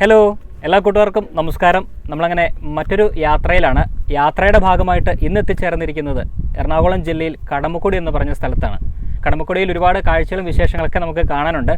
Hello എല്ലാ കൂട്ടുകാർക്കും നമസ്കാരം. നമ്മളങ്ങനെ മറ്റൊരു യാത്രയിലാണ്. യാത്രയുടെ ഭാഗമായിട്ട് ഇന്ന് എത്തിച്ചേർന്നിരിക്കുന്നത് എറണാകുളം ജില്ലയിൽ കടമക്കുടി എന്ന് പറഞ്ഞ സ്ഥലത്താണ്. കടമക്കുടിയിൽ ഒരുപാട് കാഴ്ചകളും വിശേഷങ്ങളൊക്കെ നമുക്ക് കാണാനുണ്ട്.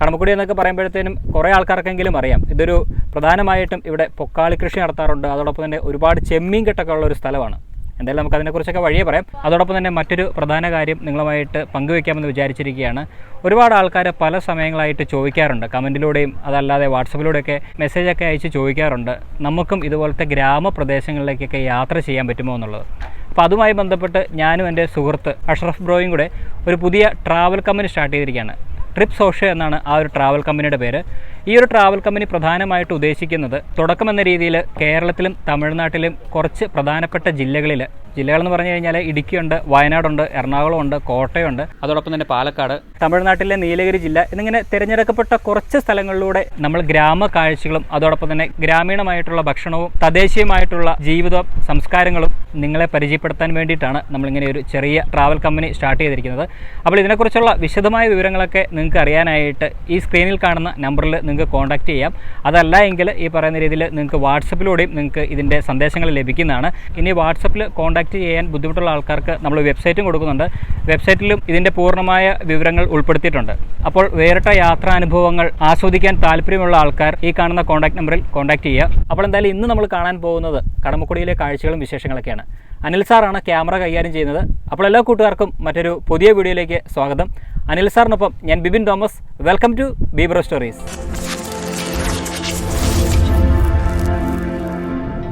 കടമക്കുടി എന്നൊക്കെ പറയുമ്പോഴത്തേനും കുറേ ആൾക്കാർക്കെങ്കിലും അറിയാം. ഇതൊരു പ്രധാനമായിട്ടും ഇവിടെ പൊക്കാളി കൃഷി നടത്താറുണ്ട്. അതോടൊപ്പം തന്നെ ഒരുപാട് ചെമ്മീൻ കെട്ടൊക്കെ ഉള്ള ഒരു സ്ഥലമാണ്. എന്തായാലും നമുക്ക് അതിനെക്കുറിച്ചൊക്കെ വഴിയെ പറയാം. അതോടൊപ്പം തന്നെ മറ്റൊരു പ്രധാന കാര്യം നിങ്ങളുമായിട്ട് പങ്കുവയ്ക്കാമെന്ന് വിചാരിച്ചിരിക്കുകയാണ്. ഒരുപാട് ആൾക്കാർ പല സമയങ്ങളായിട്ട് ചോദിക്കാറുണ്ട്. കമന്റിലൂടെയും അതല്ലാതെ വാട്സപ്പിലൂടെയൊക്കെ മെസ്സേജൊക്കെ അയച്ച് ചോദിക്കാറുണ്ട്. നമുക്കും ഇതുപോലത്തെ ഗ്രാമപ്രദേശങ്ങളിലേക്കൊക്കെ യാത്ര ചെയ്യാൻ പറ്റുമോ എന്നുള്ളത്. അപ്പോൾ അതുമായി ബന്ധപ്പെട്ട് ഞാനും എന്റെ സുഹൃത്ത് അഷ്റഫ് ബ്രോയും കൂടെ ഒരു പുതിയ ട്രാവൽ കമ്പനി സ്റ്റാർട്ട് ചെയ്തിരിക്കുകയാണ്. ട്രിപ്പ് സോഷ്യ എന്നാണ് ആ ഒരു ട്രാവൽ കമ്പനിയുടെ പേര്. ഈ ഒരു ട്രാവൽ കമ്പനി പ്രധാനമായിട്ട് ഉദ്ദേശിക്കുന്നത് തുടക്കം എന്ന രീതിയിൽ കേരളത്തിലും തമിഴ്നാട്ടിലും കുറച്ച് പ്രധാനപ്പെട്ട ജില്ലകളിൽ ജില്ലകളെന്ന് പറഞ്ഞു കഴിഞ്ഞാൽ ഇടുക്കിയുണ്ട് വയനാടുണ്ട് എറണാകുളമുണ്ട് കോട്ടയമുണ്ട് അതോടൊപ്പം തന്നെ പാലക്കാട്. തമിഴ്നാട്ടിലെ നീലഗിരി ജില്ല എന്നിങ്ങനെ തിരഞ്ഞെടുക്കപ്പെട്ട കുറച്ച് സ്ഥലങ്ങളിലൂടെ നമ്മൾ ഗ്രാമ കാഴ്ചകളും അതോടൊപ്പം തന്നെ ഗ്രാമീണമായിട്ടുള്ള ഭക്ഷണവും തദ്ദേശീയമായിട്ടുള്ള ജീവിത സംസ്കാരങ്ങളും നിങ്ങളെ പരിചയപ്പെടുത്താൻ വേണ്ടിയിട്ടാണ് നമ്മളിങ്ങനെ ഒരു ചെറിയ ട്രാവൽ കമ്പനി സ്റ്റാർട്ട് ചെയ്തിരിക്കുന്നത്. അപ്പോൾ ഇതിനെക്കുറിച്ചുള്ള വിശദമായ വിവരങ്ങളൊക്കെ നിങ്ങൾക്ക് അറിയാനായിട്ട് ഈ സ്ക്രീനിൽ കാണുന്ന നമ്പറിൽ നിങ്ങൾക്ക് കോൺടാക്റ്റ് ചെയ്യാം. അതല്ല എങ്കിൽ ഈ പറയുന്ന രീതിയിൽ നിങ്ങൾക്ക് വാട്സപ്പിലൂടെയും നിങ്ങൾക്ക് ഇതിന്റെ സന്ദേശങ്ങൾ ലഭിക്കുന്നതാണ്. ഇനി വാട്സപ്പിൽ കോൺടാക്റ്റ് ചെയ്യാൻ ബുദ്ധിമുട്ടുള്ള ആൾക്കാർക്ക് നമ്മൾ വെബ്സൈറ്റും കൊടുക്കുന്നുണ്ട്. വെബ്സൈറ്റിലും ഇതിന്റെ പൂർണമായ വിവരങ്ങൾ ഉൾപ്പെടുത്തിയിട്ടുണ്ട്. അപ്പോൾ വേറിട്ട യാത്രാനുഭവങ്ങൾ ആസ്വദിക്കാൻ താല്പര്യമുള്ള ആൾക്കാർ ഈ കാണുന്ന കോൺടാക്ട് നമ്പറിൽ കോൺടാക്ട് ചെയ്യുക. അപ്പോൾ എന്തായാലും ഇന്ന് നമ്മൾ കാണാൻ പോകുന്നത് കടമക്കുടിയിലെ കാഴ്ചകളും വിശേഷങ്ങളൊക്കെയാണ്. അനിൽ സാറാണ് ക്യാമറ കൈകാര്യം ചെയ്യുന്നത്. അപ്പോൾ എല്ലാ കൂട്ടുകാർക്കും മറ്റൊരു പുതിയ വീഡിയോയിലേക്ക് സ്വാഗതം. അനിൽ സാറിനൊപ്പം ഞാൻ Bibin Thomas. Welcome to B bro stories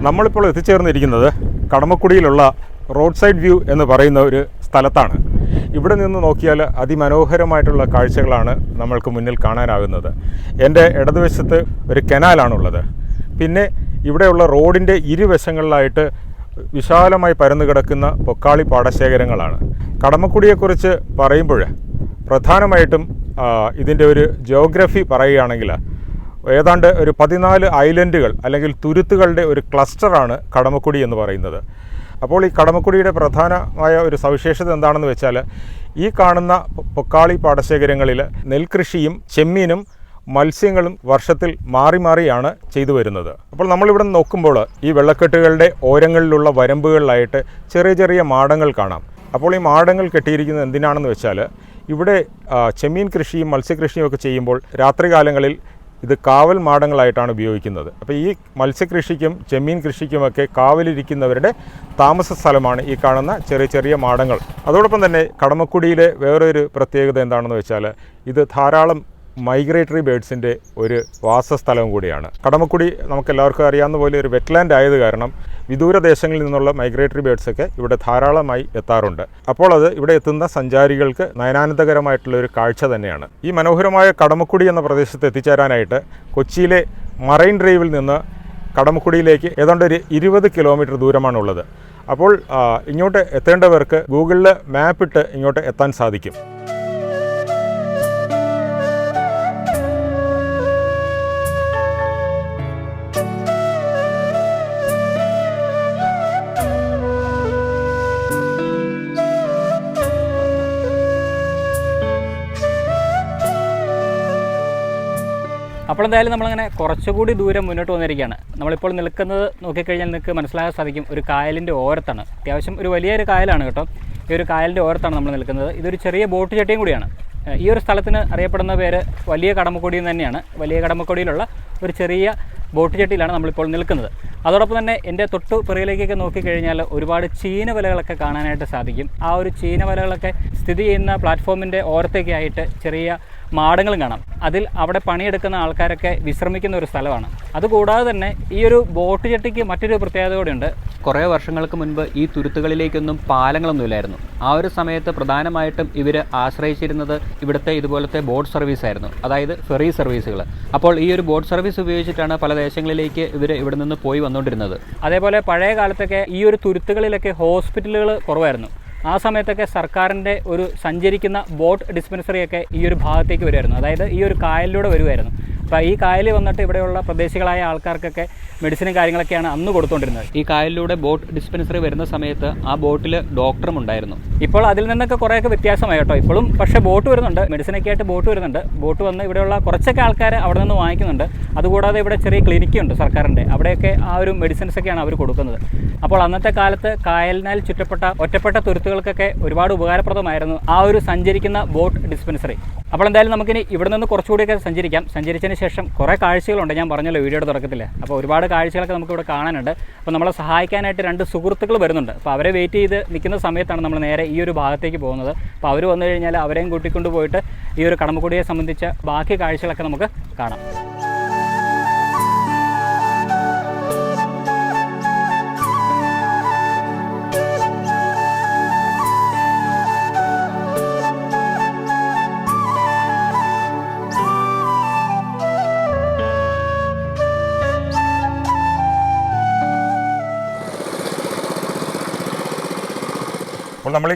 നമ്മളിപ്പോൾ എത്തിച്ചേർന്നിരിക്കുന്നത് കടമക്കുടിയിലുള്ള റോഡ് സൈഡ് വ്യൂ എന്ന് പറയുന്ന ഒരു സ്ഥലത്താണ്. ഇവിടെ നിന്ന് നോക്കിയാൽ അതിമനോഹരമായിട്ടുള്ള കാഴ്ചകളാണ് നമ്മൾക്ക് മുന്നിൽ കാണാനാകുന്നത്. എന്റെ ഇടതുവശത്ത് ഒരു കനാലാണുള്ളത്. പിന്നെ ഇവിടെയുള്ള റോഡിന്റെ ഇരുവശങ്ങളിലായിട്ട് വിശാലമായി പരന്നു കിടക്കുന്ന പൊക്കാളി പാടശേഖരങ്ങളാണ്. കടമക്കുടിയെക്കുറിച്ച് പറയുമ്പോൾ പ്രധാനമായിട്ടും ഇതിന്റെ ഒരു ജോഗ്രഫി പറയുകയാണെങ്കിൽ ഏതാണ്ട് ഒരു പതിനാല് ഐലൻഡുകൾ അല്ലെങ്കിൽ തുരുത്തുകളുടെ ഒരു ക്ലസ്റ്ററാണ് കടമക്കുടി എന്ന് പറയുന്നത്. അപ്പോൾ ഈ കടമക്കുടിയുടെ പ്രധാനമായ ഒരു സവിശേഷത എന്താണെന്ന് വെച്ചാൽ ഈ കാണുന്ന പൊക്കാളി പാടശേഖരങ്ങളിൽ നെൽകൃഷിയും ചെമ്മീനും മത്സ്യങ്ങളും വർഷത്തിൽ മാറി മാറിയാണ് ചെയ്തു വരുന്നത്. അപ്പോൾ നമ്മളിവിടെ നോക്കുമ്പോൾ ഈ വെള്ളക്കെട്ടുകളുടെ ഓരങ്ങളിലുള്ള വരമ്പുകളിലായിട്ട് ചെറിയ ചെറിയ മാടങ്ങൾ കാണാം. അപ്പോൾ ഈ മാടങ്ങൾ കെട്ടിയിരിക്കുന്നത് എന്തിനാണെന്ന് വെച്ചാൽ ഇവിടെ ചെമ്മീൻ കൃഷിയും മത്സ്യകൃഷിയും ഒക്കെ ചെയ്യുമ്പോൾ രാത്രികാലങ്ങളിൽ ഇത് കാവൽ മാടങ്ങളായിട്ടാണ് ഉപയോഗിക്കുന്നത്. അപ്പോൾ ഈ മത്സ്യകൃഷിക്കും ചെമ്മീൻ കൃഷിക്കുമൊക്കെ കാവലിരിക്കുന്നവരുടെ താമസ സ്ഥലമാണ് ഈ കാണുന്ന ചെറിയ ചെറിയ മാടങ്ങൾ. അതോടൊപ്പം തന്നെ കടമക്കുടിയിലെ വേറൊരു പ്രത്യേകത എന്താണെന്ന് വെച്ചാൽ ഇത് ധാരാളം മൈഗ്രേറ്ററി ബേഡ്സിന്റെ ഒരു വാസസ്ഥലവും കൂടിയാണ്. കടമക്കുടി നമുക്കെല്ലാവർക്കും അറിയാവുന്ന പോലെ ഒരു വെറ്റ്ലാൻഡ് ആയത് കാരണം വിദൂര ദേശങ്ങളിൽ നിന്നുള്ള മൈഗ്രേറ്ററി ബേഡ്സൊക്കെ ഇവിടെ ധാരാളമായി എത്താറുണ്ട്. അപ്പോൾ അത് ഇവിടെ എത്തുന്ന സഞ്ചാരികൾക്ക് നയനാനന്ദകരമായിട്ടുള്ള ഒരു കാഴ്ച തന്നെയാണ്. ഈ മനോഹരമായ കടമക്കുടി എന്ന പ്രദേശത്ത് എത്തിച്ചേരാനായിട്ട് കൊച്ചിയിലെ മറൈൻ ഡ്രൈവിൽ നിന്ന് കടമക്കുടിയിലേക്ക് ഏതാണ്ട് ഒരു ഇരുപത് കിലോമീറ്റർ ദൂരമാണുള്ളത്. അപ്പോൾ ഇങ്ങോട്ട് എത്തേണ്ടവർക്ക് ഗൂഗിളിൽ മാപ്പിട്ട് ഇങ്ങോട്ട് എത്താൻ സാധിക്കും. അപ്പോൾ എന്തായാലും നമ്മളങ്ങനെ കുറച്ചുകൂടി ദൂരം മുന്നോട്ട് വന്നിരിക്കുകയാണ്. നമ്മളിപ്പോൾ നിൽക്കുന്നത് നോക്കിക്കഴിഞ്ഞാൽ നിങ്ങൾക്ക് മനസ്സിലാകാൻ സാധിക്കും ഒരു കായലിന്റെ ഓരത്താണ്. അത്യാവശ്യം ഒരു വലിയൊരു കായലാണ് കേട്ടോ. ഈ ഒരു കായലിന്റെ ഓരത്താണ് നമ്മൾ നിൽക്കുന്നത്. ഇതൊരു ചെറിയ ബോട്ട് ചട്ടിയും കൂടിയാണ്. ഈ ഒരു സ്ഥലത്തിന് അറിയപ്പെടുന്ന പേര് വലിയ കടമക്കുടി തന്നെയാണ്. വലിയ കടമക്കൊടിയിലുള്ള ഒരു ചെറിയ ബോട്ട് ചെട്ടിയിലാണ് നമ്മളിപ്പോൾ നിൽക്കുന്നത്. അതോടൊപ്പം തന്നെ എന്റെ തൊട്ട് പിറകിലേക്കൊക്കെ നോക്കിക്കഴിഞ്ഞാൽ ഒരുപാട് ചീന വലകളൊക്കെ കാണാനായിട്ട് സാധിക്കും. ആ ഒരു ചീന വലകളൊക്കെ സ്ഥിതി ചെയ്യുന്ന പ്ലാറ്റ്ഫോമിന്റെ ഓരത്തേക്കായിട്ട് ചെറിയ മാടങ്ങളും കാണാം. അതിൽ അവിടെ പണിയെടുക്കുന്ന ആൾക്കാരൊക്കെ വിശ്രമിക്കുന്ന ഒരു സ്ഥലമാണ്. അതുകൂടാതെ തന്നെ ഈ ഒരു ബോട്ട് ചെട്ടിക്ക് മറ്റൊരു പ്രത്യേകത കൂടിയുണ്ട്. കുറേ വർഷങ്ങൾക്ക് മുൻപ് ഈ തുരുത്തുകളിലേക്കൊന്നും പാലങ്ങളൊന്നുമില്ലായിരുന്നു ആ ഒരു സമയത്ത് പ്രധാനമായിട്ടും ഇവർ ആശ്രയിച്ചിരുന്നത് ഇവിടുത്തെ ഇതുപോലത്തെ ബോട്ട് സർവീസ് ആയിരുന്നു. അതായത് ഫെറി സർവീസുകൾ അപ്പോൾ ഈ ഒരു ബോട്ട് സർവീസ് ഉപയോഗിച്ചിട്ടാണ് പല ദേശങ്ങളിലേക്ക് ഇവർ ഇവിടെ നിന്ന് പോയി വന്നുകൊണ്ടിരുന്നത് അതേപോലെ പഴയ കാലത്തൊക്കെ ഈ ഒരു തുരുത്തുകളിലൊക്കെ ഹോസ്പിറ്റലുകൾ കുറവായിരുന്നു. ആ സമയത്തൊക്കെ സർക്കാരിന്റെ ഒരു സഞ്ചരിക്കുന്ന ബോട്ട് ഡിസ്പെൻസറിയൊക്കെ ഈ ഒരു ഭാഗത്തേക്ക് വരുമായിരുന്നു. അതായത് ഈ ഒരു കായലിലൂടെ വരുമായിരുന്നു. അപ്പോൾ ഈ കായൽ വന്നിട്ട് ഇവിടെയുള്ള പ്രദേശികളായ ആൾക്കാർക്കൊക്കെ മെഡിസിനും കാര്യങ്ങളൊക്കെയാണ് അന്ന് കൊടുത്തുകൊണ്ടിരുന്നത് ഈ കായലിലൂടെ ബോട്ട് ഡിസ്പെൻസറി വരുന്ന സമയത്ത് ആ ബോട്ടിൽ ഡോക്ടറും ഉണ്ടായിരുന്നു. ഇപ്പോൾ അതിൽ നിന്നൊക്കെ കുറേയൊക്കെ വ്യത്യാസമായി കേട്ടോ. ഇപ്പോഴും പക്ഷേ ബോട്ട് വരുന്നുണ്ട്. മെഡിസിനൊക്കെ ആയിട്ട് ബോട്ട് വരുന്നുണ്ട്. ബോട്ട് വന്ന് ഇവിടെയുള്ള കുറച്ചൊക്കെ ആൾക്കാർ അവിടെ നിന്ന് വാങ്ങിക്കുന്നുണ്ട്. അതുകൂടാതെ ഇവിടെ ചെറിയ ക്ലിനിക്കുണ്ട് സർക്കാരിന്റെ. അവിടെയൊക്കെ ആ ഒരു മെഡിസിൻസ് ഒക്കെയാണ് അവർ കൊടുക്കുന്നത്. അപ്പോൾ അന്നത്തെ കാലത്ത് കായലിനാൽ ചുറ്റപ്പെട്ട ഒറ്റപ്പെട്ട തുരുത്തുകൾക്കൊക്കെ ഒരുപാട് ഉപകാരപ്രദമായിരുന്നു ആ ഒരു സഞ്ചരിക്കുന്ന ബോട്ട് ഡിസ്പെൻസറി അപ്പോൾ എന്തായാലും നമുക്കിനി ഇവിടെ നിന്ന് കുറച്ചുകൂടിയൊക്കെ സഞ്ചരിക്കാം. സഞ്ചരിച്ചതിന് ശേഷം കുറേ കാഴ്ചകളുണ്ട്. ഞാൻ പറഞ്ഞല്ലോ വീഡിയോയുടെ തുടക്കത്തിൽ അപ്പോൾ ഒരുപാട് കാഴ്ചകളൊക്കെ നമുക്ക് ഇവിടെ കാണാനുണ്ട്. അപ്പോൾ നമ്മളെ സഹായിക്കാനായിട്ട് രണ്ട് സുഹൃത്തുക്കൾ വരുന്നുണ്ട്. അപ്പോൾ അവരെ വെയിറ്റ് ചെയ്ത് നിൽക്കുന്ന സമയത്താണ് നമ്മൾ നേരെ ഈ ഒരു ഭാഗത്തേക്ക് പോകുന്നത്. അപ്പോൾ അവർ വന്നു കഴിഞ്ഞാൽ അവരെയും കൂട്ടിക്കൊണ്ട് പോയിട്ട് ഈ ഒരു കടമക്കുടിയെ സംബന്ധിച്ച ബാക്കി കാഴ്ചകളൊക്കെ നമുക്ക് കാണാം.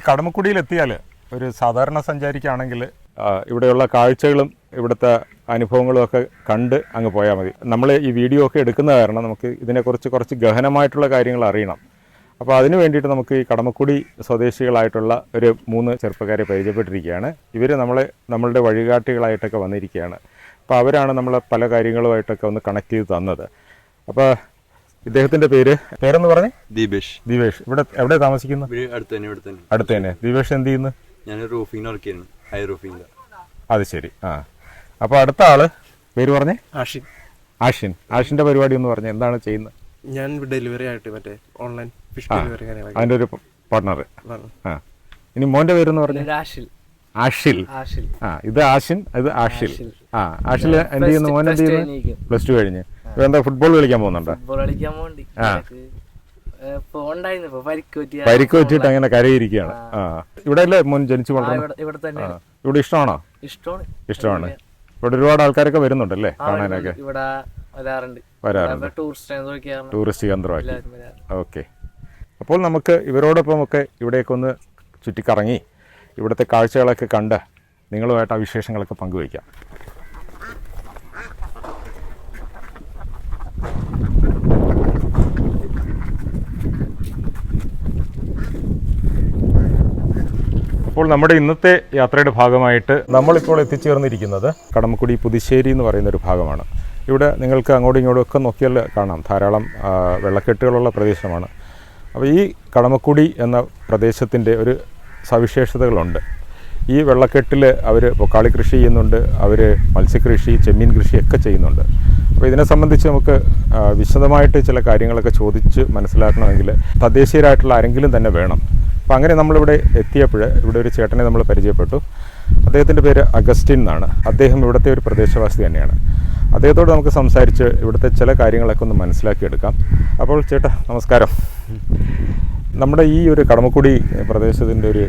ഈ കടമക്കുടിയിൽ എത്തിയാൽ ഒരു സാധാരണ സഞ്ചാരിക്കാണെങ്കിൽ ഇവിടെയുള്ള കാഴ്ചകളും ഇവിടുത്തെ അനുഭവങ്ങളും ഒക്കെ കണ്ട് അങ്ങ് പോയാൽ മതി. നമ്മൾ ഈ വീഡിയോ ഒക്കെ എടുക്കുന്ന കാരണം നമുക്ക് ഇതിനെക്കുറിച്ച് കുറച്ച് ഗഹനമായിട്ടുള്ള കാര്യങ്ങൾ അറിയണം. അപ്പോൾ അതിന് വേണ്ടിയിട്ട് നമുക്ക് ഈ കടമക്കുടി സ്വദേശികളായിട്ടുള്ള ഒരു മൂന്ന് ചെറുപ്പക്കാരെ പരിചയപ്പെട്ടിരിക്കുകയാണ്. ഇവർ നമ്മളെ നമ്മളുടെ വഴികാട്ടികളായിട്ടൊക്കെ വന്നിരിക്കുകയാണ്. അപ്പോൾ അവരാണ് നമ്മളെ പല കാര്യങ്ങളുമായിട്ടൊക്കെ ഒന്ന് കണക്ട് ചെയ്ത് തന്നത്. അപ്പോൾ ഇദ്ദേഹത്തിന്റെ പേര്? പേരെന്ന് പറഞ്ഞു? ദീപേഷ്. ദീപേഷ്. ഇവിടെ എവിടെ താമസിക്കുന്നു? ഇവിടെ അടുത്ത് തന്നെ ഇവിടെ തന്നെ അടുത്ത് തന്നെ ദിവേഷ് എന്ത് ചെയ്യുന്നു? ഞാൻ റൂഫിംഗ് വർക്ക് ചെയ്യുന്നു. ഹൈ റൂഫിംഗ് അത് ശരി. ആ. അപ്പോൾ അടുത്ത ആൾ പേര് പറഞ്ഞു? ആഷിൻ. ആഷിൻ. ആഷിന്റെ പരിപാടി എന്ന് പറഞ്ഞു. എന്താണ് ചെയ്യുന്നത്? ഞാൻ ഡെലിവറി ആയിട്ട് മറ്റേ ഓൺലൈൻ ഫിഷ് ഡെലിവറി അതിന്റെ ഒരു പാർട്ണർ ആ. ഇനി മോന്റെ പേര് പറഞ്ഞു. ആഷിൽ. ആഷിൽ. ആഷിൽ. ആ. ഇത് ആഷിൻ ഇത് ആഷിൽ. ആ. ആഷിൽ എന്ത് ചെയ്യുന്നു? മോൻ എന്ത് ചെയ്യുന്നു? പ്ലസ് ടു കഴിഞ്ഞ്. എന്താ ഫുട്ബോൾ കളിക്കാൻ പോകുന്നുണ്ടോ. ഫുട്ബോൾ കളിക്കാൻ. ഇപ്പൊ പരിക്ക് പറ്റിയ പരിക്ക് വെച്ചിട്ട് അങ്ങനെ കരയിരിക്കുകയാണ്. ആ. ഇവിടെ അല്ലേ മുൻ ജനിച്ചു ഇവിടെ തന്നെ. ഇവിടെ ഇഷ്ടമാണോ? ഇഷ്ടമാണ്. ഇഷ്ടമാണ്. ഇവിടെ ഒരുപാട് ആൾക്കാരൊക്കെ വരുന്നുണ്ടല്ലേ കാണാനൊക്കെ? ഇവിടെ വരാറുണ്ട്. വരാറുണ്ട്. ടൂറിസ്റ്റ് കേന്ദ്രമാക്കി ഓക്കെ. അപ്പോൾ നമുക്ക് ഇവരോടൊപ്പം ഒക്കെ ഇവിടെയൊക്കെ ഒന്ന് ചുറ്റിക്കറങ്ങി ഇവിടുത്തെ കാഴ്ചകളൊക്കെ കണ്ട് നിങ്ങളുമായിട്ട് ആ വിശേഷങ്ങളൊക്കെ പങ്കുവയ്ക്കാം. നമ്മുടെ ഇന്നത്തെ യാത്രയുടെ ഭാഗമായിട്ട് നമ്മളിപ്പോൾ എത്തിച്ചേർന്നിരിക്കുന്നത് കടമക്കുടി പുതുശ്ശേരി എന്ന് പറയുന്ന ഒരു ഭാഗമാണ്. ഇവിടെ നിങ്ങൾക്ക് അങ്ങോട്ടും ഇങ്ങോട്ടും ഒക്കെ നോക്കിയാൽ കാണാം. ധാരാളം വെള്ളക്കെട്ടുകളുള്ള പ്രദേശമാണ്. അപ്പോൾ ഈ കടമക്കുടി എന്ന പ്രദേശത്തിന്റെ ഒരു സവിശേഷതകളുണ്ട്. ഈ വെള്ളക്കെട്ടിൽ അവർ പൊക്കാളി കൃഷി ചെയ്യുന്നുണ്ട് അവർ മത്സ്യകൃഷി ചെമ്മീൻ കൃഷി ഒക്കെ ചെയ്യുന്നുണ്ട്. അപ്പോൾ ഇതിനെ സംബന്ധിച്ച് നമുക്ക് വിശദമായിട്ട് ചില കാര്യങ്ങളൊക്കെ ചോദിച്ച് മനസ്സിലാക്കണമെങ്കിൽ തദ്ദേശീയരായിട്ടുള്ള ആരെങ്കിലും തന്നെ വേണം. അപ്പോൾ അങ്ങനെ നമ്മളിവിടെ എത്തിയപ്പോൾ ഇവിടെ ഒരു ചേട്ടനെ നമ്മൾ പരിചയപ്പെട്ടു. അദ്ദേഹത്തിന്റെ പേര് അഗസ്റ്റിൻ എന്നാണ്. അദ്ദേഹം ഇവിടുത്തെ ഒരു പ്രദേശവാസി തന്നെയാണ്. അദ്ദേഹത്തോട് നമുക്ക് സംസാരിച്ച് ഇവിടുത്തെ ചില കാര്യങ്ങളൊക്കെ ഒന്ന് മനസ്സിലാക്കിയെടുക്കാം. അപ്പോൾ ചേട്ടാ നമസ്കാരം. നമ്മുടെ ഈ ഒരു കടമക്കുടി പ്രദേശത്തിന്റെ ഒരു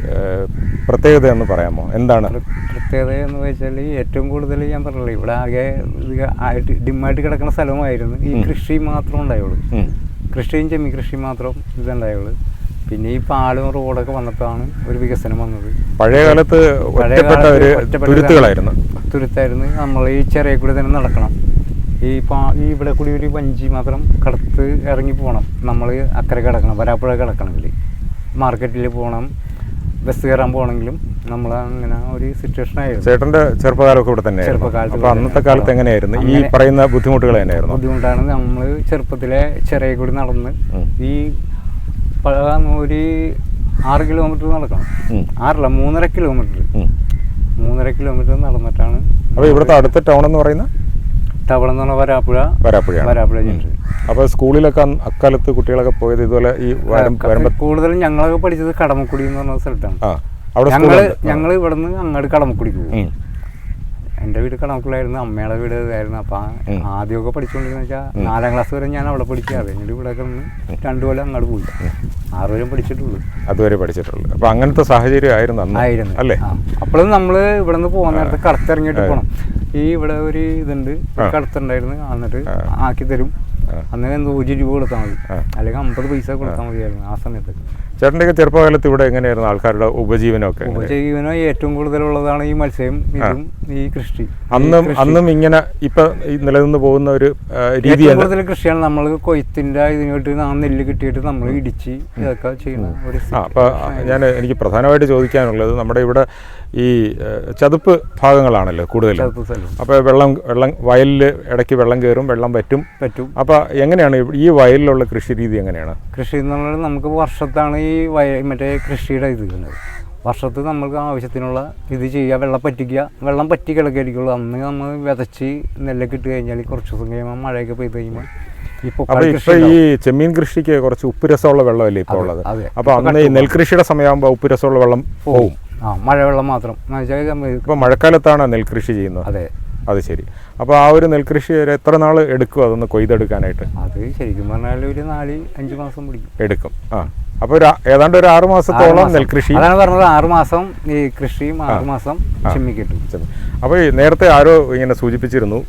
പ്രത്യേകത എന്ന് പറയാമോ? എന്താണ്? പ്രത്യേകത എന്ന് വെച്ചാൽ ഏറ്റവും കൂടുതൽ ഞാൻ പറഞ്ഞില്ല ഇവിടെ ആകെ ഇത് ആയിട്ട് ഡിമ്മായിട്ട് കിടക്കുന്ന സ്ഥലമായിരുന്നു. ഈ കൃഷി മാത്രം ഉണ്ടായുള്ളൂ. കൃഷിയും ചെമ്മീൻ കൃഷി മാത്രം ഇതുണ്ടായുള്ളൂ. പിന്നെ ഈ പാലും റോഡൊക്കെ വന്നപ്പോഴാണ് ഒരു വികസനം വന്നത്. പഴയ കാലത്ത് തുരുത്തുകളായിരുന്നു തുരുത്തായിരുന്നു നമ്മൾ ഈ ചെറിയ കൂടി തന്നെ നടക്കണം. ഈ പാ ഈ ഇവിടെ കൂടി ഒരു വഞ്ചി മാത്രം കടത്ത് ഇറങ്ങി പോകണം നമ്മൾ അക്കരെ കിടക്കണം വരാപ്പുഴ കിടക്കണമെങ്കിൽ മാർക്കറ്റിൽ പോകണം ബസ് കയറാൻ പോകണമെങ്കിലും നമ്മൾ അങ്ങനെ ഒരു സിറ്റുവേഷൻ ആയിരുന്നു. ചേട്ടന്റെ ചെറുപ്പകാലമൊക്കെ ഇവിടെ തന്നെ ചെറുപ്പകാലത്ത് അന്നത്തെ കാലത്ത് എങ്ങനെയായിരുന്നു? ഈ പറയുന്ന ബുദ്ധിമുട്ടുകൾ തന്നെയായിരുന്നു ബുദ്ധിമുട്ടാണ് നമ്മൾ ചെറുപ്പത്തിലെ ചെറിയ കൂടി നടന്ന് ഈ ഒരു ആറ് കിലോമീറ്റർ നടക്കണം. ആറല്ല മൂന്നര കിലോമീറ്റർ. മൂന്നര കിലോമീറ്റർ നടന്നിട്ടാണ് അപ്പോൾ ഇവിടുത്തെ അടുത്ത ടൗൺ എന്ന് പറയുന്ന ടവളം എന്ന് പറഞ്ഞാൽ വരാപ്പുഴ. വരാപ്പുഴ വരാപ്പുഴ ജംഗ്ഷൻ അപ്പോൾ സ്കൂളിലൊക്കെ അക്കാലത്ത് കുട്ടികളൊക്കെ പോയത് ഇതുപോലെ ഈ കൂടുതലും ഞങ്ങളൊക്കെ പഠിച്ചത് കടമക്കുടി എന്ന് പറഞ്ഞ സ്ഥലത്താണ്. ഞങ്ങൾ ഞങ്ങൾ ഇവിടുന്ന് അങ്ങോട്ട് കടമക്കുടിക്ക് പോകും. എന്റെ വീട് കണക്കുള്ളായിരുന്നു അമ്മയുടെ വീട് ഇതായിരുന്നു. അപ്പം. ആദ്യമൊക്കെ പഠിച്ചുകൊണ്ടിരുന്ന വെച്ചാൽ നാലാം ക്ലാസ് വരെ ഞാൻ അവിടെ പഠിക്കുക അത് കഴിഞ്ഞിട്ട് ഇവിടെ കിടന്ന് രണ്ടു കൊല്ലം അങ്ങോട്ട് പോയി. ആറ് പഠിച്ചിട്ടുള്ളു പഠിച്ചിട്ടുള്ളൂ. അതുവരെ പഠിച്ചിട്ടുള്ളൂ. അപ്പൊ അങ്ങനത്തെ സാഹചര്യം ആയിരുന്നു ആയിരുന്നു. അല്ലേ? അപ്പോഴും നമ്മൾ ഇവിടെ നിന്ന് പോകുന്ന നേരത്തെ കടത്തിറങ്ങിയിട്ട് പോകണം ഈ ഇവിടെ ഒരു ഇതുണ്ട്. കടത്തുണ്ടായിരുന്നു. എന്നിട്ട് ആക്കി തരും അന്നേരം എന്തോ ഒരു രൂപ കൊടുത്താൽ മതി. അല്ലെങ്കിൽ അമ്പത് പൈസ കൊടുത്താൽ മതിയായിരുന്നു ആ സമയത്ത്. ചേട്ടന്റെയൊക്കെ ചെറുപ്പകാലത്ത് ഇവിടെ എങ്ങനെയായിരുന്നു ആൾക്കാരുടെ ഉപജീവനമൊക്കെ? ഉപജീവനം ഏറ്റവും കൂടുതലുള്ളതാണ് ഈ മത്സ്യം ഇതും ഈ കൃഷി. അന്നും. അന്നും ഇങ്ങനെ ഇപ്പൊ നിലനിന്ന് പോകുന്ന ഒരു രീതി കൂടുതൽ കൃഷിയാണ് നമ്മൾ കൊയ്ത്തിന്റെ ഇതിനോട്ട് ആ നെല്ല് കിട്ടിയിട്ട് നമ്മൾ ഇടിച്ച് ഇതൊക്കെ ചെയ്യുന്നത് അപ്പൊ ഞാൻ എനിക്ക് പ്രധാനമായിട്ട് ചോദിക്കാനുള്ളത് നമ്മുടെ ഇവിടെ ഈ ചതുപ്പ് ഭാഗങ്ങളാണല്ലോ കൂടുതലും. അപ്പോൾ വെള്ളം വെള്ളം വയലിൽ ഇടയ്ക്ക് വെള്ളം കയറും വെള്ളം പറ്റും. പറ്റും. അപ്പോൾ എങ്ങനെയാണ് ഈ വയലിലുള്ള കൃഷി രീതി എങ്ങനെയാണ്? കൃഷി എന്ന് പറഞ്ഞാൽ നമുക്ക് വർഷത്താണ് ഈ വയ മറ്റേ കൃഷിയുടെ ഇത് വരുന്നത്. വർഷത്ത് നമ്മൾക്ക് ആവശ്യത്തിനുള്ള ഇത് ചെയ്യുക വെള്ളം പറ്റിക്കുക വെള്ളം പറ്റി കിടക്കായിരിക്കുള്ളൂ അന്ന് നമ്മൾ വിതച്ച് നെല്ലൊക്കെ ഇട്ട് കഴിഞ്ഞാൽ കുറച്ച് ദിവസം കഴിയുമ്പോൾ മഴയൊക്കെ പെയ്ത് കഴിയുമ്പോൾ ഇപ്പൊ ഈ ചെമ്മീൻ കൃഷിക്ക് കുറച്ച് ഉപ്പ് രസമുള്ള വെള്ളമല്ലേ ഇപ്പോൾ ഉള്ളത്? അപ്പൊ അന്ന് ഈ നെൽകൃഷിയുടെ സമയമാകുമ്പോൾ ഉപ്പ് രസമുള്ള വെള്ളം പോവും ആ മഴവെള്ളം മാത്രം. നമ്മ- മഴക്കാലത്താണ് നെൽകൃഷി ചെയ്യുന്നത്. അതെ. അത് ശരി. അപ്പോൾ ആ ഒരു നെൽകൃഷി ഒരു എത്ര നാൾ എടുക്കും? അതൊന്ന് കൊയ്തെടുക്കാനായിട്ട്. അത് ശരിക്കും പറഞ്ഞാൽ ഒരു നാല് അഞ്ച് മാസം പിടിക്കും. എടുക്കും. ആ. അപ്പോൾ ഒരു ഏതാണ്ട് ഒരു ആറു മാസത്തോളം മാസം. നെൽകൃഷി അതാണ് പറഞ്ഞത്. ആറു മാസം ഈ കൃഷിയും ആറു മാസം ചെമ്മിക്കിട്ടും അപ്പോൾ നേരത്തെ ആരോ ഇങ്ങനെ സൂചിപ്പിച്ചിരുന്നു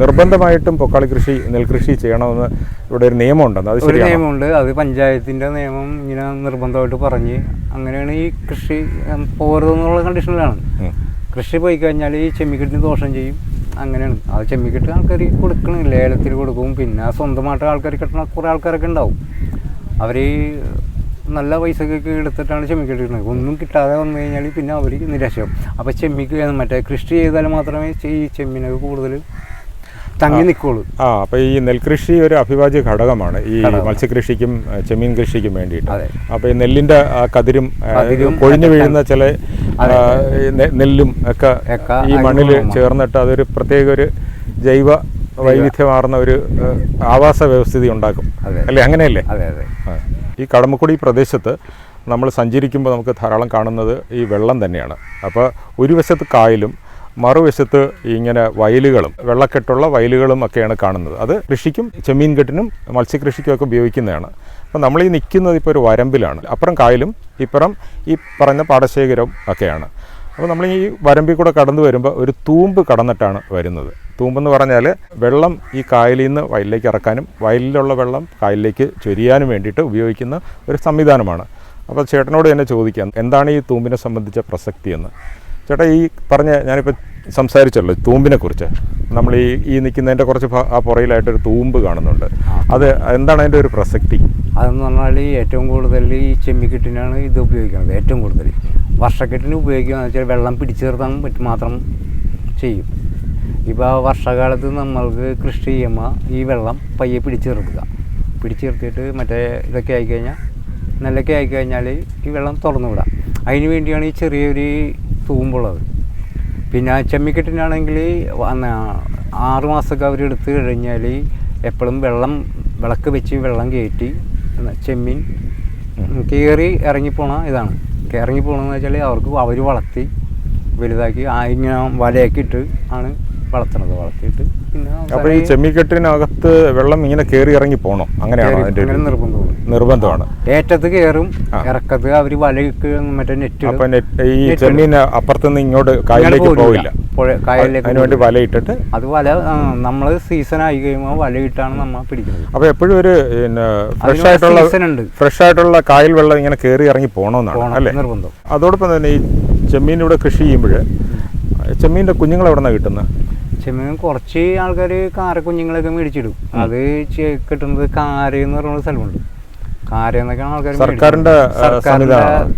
നിർബന്ധമായിട്ടും പൊക്കാളി കൃഷി നെൽകൃഷി ചെയ്യണമെന്ന് ഇവിടെ ഒരു നിയമം ഉണ്ടെന്ന് അത് ഒരു നിയമമുണ്ട്. അത് പഞ്ചായത്തിന്റെ നിയമം ഇങ്ങനെ നിർബന്ധമായിട്ട് പറഞ്ഞ് അങ്ങനെയാണ് ഈ കൃഷി ഉം, പോകരുതെന്നുള്ള കണ്ടീഷനിലാണ് കൃഷി പോയി കഴിഞ്ഞാൽ ഈ ചെമ്മിക്കെട്ടിന് ദോഷം ചെയ്യും. അങ്ങനെയാണ്. അത് ചെമ്മിക്കെട്ട് ആൾക്കാർ കൊടുക്കണം ലേലത്തിൽ കൊടുക്കും. പിന്നെ സ്വന്തമായിട്ട് ആൾക്കാർ കിട്ടണ കുറേ ആൾക്കാരൊക്കെ ഉണ്ടാവും. അവർ നല്ല പൈസക്കൊക്കെ എടുത്തിട്ടാണ് ചെമ്മിക്കെട്ട് കിട്ടുന്നത് ഒന്നും കിട്ടാതെ വന്നു കഴിഞ്ഞാൽ പിന്നെ അവർ നിരാശയാവും. അപ്പോൾ ചെമ്മിക്ക് മറ്റേ കൃഷി ചെയ്താൽ മാത്രമേ ഈ ചെമ്മിനൊക്കെ കൂടുതൽ തങ്ങി നിൽക്കുള്ളൂ ആ അപ്പോൾ ഈ നെൽകൃഷി ഒരു അഭിവാജ്യ ഘടകമാണ്. ഈ മത്സ്യകൃഷിക്കും ചെമ്മീൻ കൃഷിക്കും വേണ്ടിയിട്ട്. അപ്പോൾ ഈ നെല്ലിന്റെ ആ കതിരും കൊഴിഞ്ഞു വീഴുന്ന ചില നെല്ലും ഒക്കെ ഈ മണ്ണിൽ ചേർന്നിട്ട് അതൊരു പ്രത്യേക ഒരു ജൈവ വൈവിധ്യമാർന്ന ഒരു ആവാസ വ്യവസ്ഥിതി ഉണ്ടാക്കും. അല്ലെ? അങ്ങനെയല്ലേ? അതെ അതെ. ഈ കടമക്കുടി പ്രദേശത്ത് നമ്മൾ സഞ്ചരിക്കുമ്പോൾ നമുക്ക് ധാരാളം കാണുന്നത് ഈ വെള്ളം തന്നെയാണ്. അപ്പോൾ ഒരു വശത്ത് കായലും മറുവശത്ത് ഇങ്ങനെ വയലുകളും വെള്ളക്കെട്ടുള്ള വയലുകളും ഒക്കെയാണ് കാണുന്നത്. അത് കൃഷിക്കും ചെമ്മീൻ കെട്ടിനും മത്സ്യകൃഷിക്കും ഒക്കെ ഉപയോഗിക്കുന്നതാണ്. അപ്പോൾ നമ്മൾ ഈ നിൽക്കുന്നത് ഇപ്പോൾ ഒരു വരമ്പിലാണ്. അപ്പുറം കായലും ഇപ്പുറം ഈ പറഞ്ഞ പാടശേഖരവും ഒക്കെയാണ്. അപ്പോൾ നമ്മൾ ഈ വരമ്പിൽ കൂടെ കടന്നു വരുമ്പോൾ ഒരു തൂമ്പ് കടന്നിട്ടാണ് വരുന്നത്. തൂമ്പെന്ന് പറഞ്ഞാൽ വെള്ളം ഈ കായലിൽ നിന്ന് വയലിലേക്ക് ഇറക്കാനും വയലിലുള്ള വെള്ളം കായലിലേക്ക് ചൊരിയാനും വേണ്ടിയിട്ട് ഉപയോഗിക്കുന്ന ഒരു സംവിധാനമാണ്. അപ്പോൾ ചേട്ടനോട് തന്നെ ചോദിക്കാം എന്താണ് ഈ തൂമ്പിനെ സംബന്ധിച്ച പ്രസക്തി എന്ന്? ചേട്ടാ ഈ പറഞ്ഞ ഞാനിപ്പോൾ സംസാരിച്ചല്ലോ തൂമ്പിനെ കുറിച്ച് നമ്മൾ ഈ ഈ നിൽക്കുന്നതിന്റെ കുറച്ച് ആ പുറയിലായിട്ടൊരു തൂമ്പ് കാണുന്നുണ്ട്. അത് എന്താണ് അതിന്റെ ഒരു പ്രസക്തി? അതെന്ന് പറഞ്ഞാൽ ഏറ്റവും കൂടുതൽ ഈ ചെമ്മിക്കെട്ടിനാണ് ഇത് ഉപയോഗിക്കുന്നത് ഏറ്റവും കൂടുതൽ. വർഷക്കെട്ടിന് ഉപയോഗിക്കുകയെന്ന് വെച്ചാൽ വെള്ളം പിടിച്ചു നിർത്താൻ പറ്റും മാത്രം ചെയ്യും. ഇപ്പോൾ വർഷകാലത്ത് നമ്മൾക്ക് കൃഷി ചെയ്യുമ്പോൾ ഈ വെള്ളം പയ്യെ പിടിച്ചു നിർത്തുക. പിടിച്ചു നിർത്തിയിട്ട് മറ്റേ ഇതൊക്കെ ആയിക്കഴിഞ്ഞാൽ നെല്ലൊക്കെ ആയിക്കഴിഞ്ഞാൽ ഈ വെള്ളം തുറന്നു വിടാം. അതിന് വേണ്ടിയാണ് ഈ ചെറിയൊരു തൂമ്പുള്ളത്. പിന്നെ ചെമ്മിക്കെട്ടിനാണെങ്കിൽ ആറ് മാസമൊക്കെ അവരെടുത്ത് കഴിഞ്ഞാൽ എപ്പോഴും വെള്ളം വിളക്ക് വെച്ച് വെള്ളം കയറ്റി ചെമ്മീൻ കയറി ഇറങ്ങിപ്പോണ ഇതാണ്. ഇറങ്ങിപ്പോണെന്ന് വെച്ചാൽ അവർക്ക് അവർ വളർത്തി വലുതാക്കി ആ ഇങ്ങനെ വലയൊക്കെ ഇട്ട് ആണ് വളർത്തുന്നത് വളർത്തിയിട്ട്. പിന്നെ അപ്പോൾ ഈ ചെമ്മിക്കെട്ടിനകത്ത് വെള്ളം ഇങ്ങനെ കയറി ഇറങ്ങി പോകണം അങ്ങനെയാണ് അതിന്റെ നിർബന്ധമാണ്. നിർബന്ധമാണ് ഏറ്റത്ത് കയറും ഇറക്കത്ത് അവർ വലയ്ക്ക് മറ്റേ നെറ്റ് അപ്പം നെറ്റ് ഈ ചെമ്മീൻ അപ്പുറത്തുനിന്ന് ഇങ്ങോട്ട് കായലിലേക്ക് പോവില്ല. കായലിലേക്ക് അതിനുവേണ്ടി വല ഇട്ടിട്ട് അത് വല നമ്മൾ സീസൺ ആയി കഴിയുമ്പോൾ വലയിട്ടാണ് നമ്മൾ പിടിക്കുന്നത്. അപ്പോൾ എപ്പോഴും ഒരു പിന്നെ ഫ്രഷ് ആയിട്ടുള്ള. ഫ്രഷ് ആയിട്ടുള്ള കായൽ വെള്ളം ഇങ്ങനെ കയറി ഇറങ്ങി പോകണമെന്നാണ് അല്ലെ അല്ലേ? നിർബന്ധം. അതോടൊപ്പം തന്നെ ഈ ചെമ്മീൻ ഇവിടെ കൃഷി ചെയ്യുമ്പോൾ ചെമ്മീന്റെ കുഞ്ഞുങ്ങൾ എവിടെ നിന്നാണ് കിട്ടുന്നത് ചെമ്മീൻ കുറച്ച് ആൾക്കാർ കാര കുഞ്ഞുങ്ങളൊക്കെ മേടിച്ചിടും. അത് കിട്ടുന്നത് കാര എന്ന് പറയുന്ന സ്ഥലമുണ്ട്. കാര എന്നൊക്കെയാണ് ആൾക്കാർ സർക്കാരിന്റെ,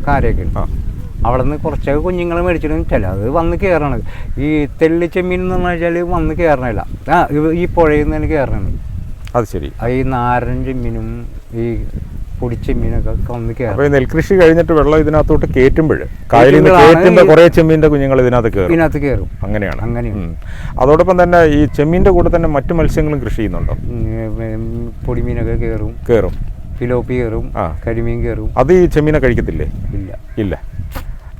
കാര്യൊക്കെ. അവിടെ നിന്ന് കുറച്ചൊക്കെ കുഞ്ഞുങ്ങളെ മേടിച്ചിടും. ചില അത് വന്ന് കയറണത് ഈ തെല്ലി ചെമ്മീൻ എന്ന് പറഞ്ഞു വെച്ചാൽ വന്ന് കയറണില്ല ആ ഈ പുഴയിൽ നിന്ന് തന്നെ കയറണത് അത് ശരി. ഈ നാരൻ ചെമ്മീനും ഈ പൊടിച്ചെമ്മീനൊക്കെ വന്ന് കയറും. നെൽകൃഷി കഴിഞ്ഞിട്ട് വെള്ളം ഇതിനകത്തോട്ട് കയറ്റുമ്പോൾ കായലിൽ നിന്ന് കയറ്റുമ്പോൾ കുറേ ചെമ്മീന്റെ കുഞ്ഞുങ്ങൾ ഇതിനകത്ത് കയറും. ഇതിനകത്ത് കയറും. അങ്ങനെയാണ്. അങ്ങനെയാണ്. അതോടൊപ്പം തന്നെ ഈ ചെമ്മീന്റെ കൂടെ തന്നെ മറ്റു മത്സ്യങ്ങളും കൃഷി ചെയ്യുന്നുണ്ടോ? പൊടിമീനൊക്കെ കയറും. കയറും. ഫിലോപ്പി കയറും. കരിമീൻ കയറും. അത് ഈ ചെമ്മീനെ കഴിക്കത്തില്ലേ? ഇല്ല. ഇല്ല.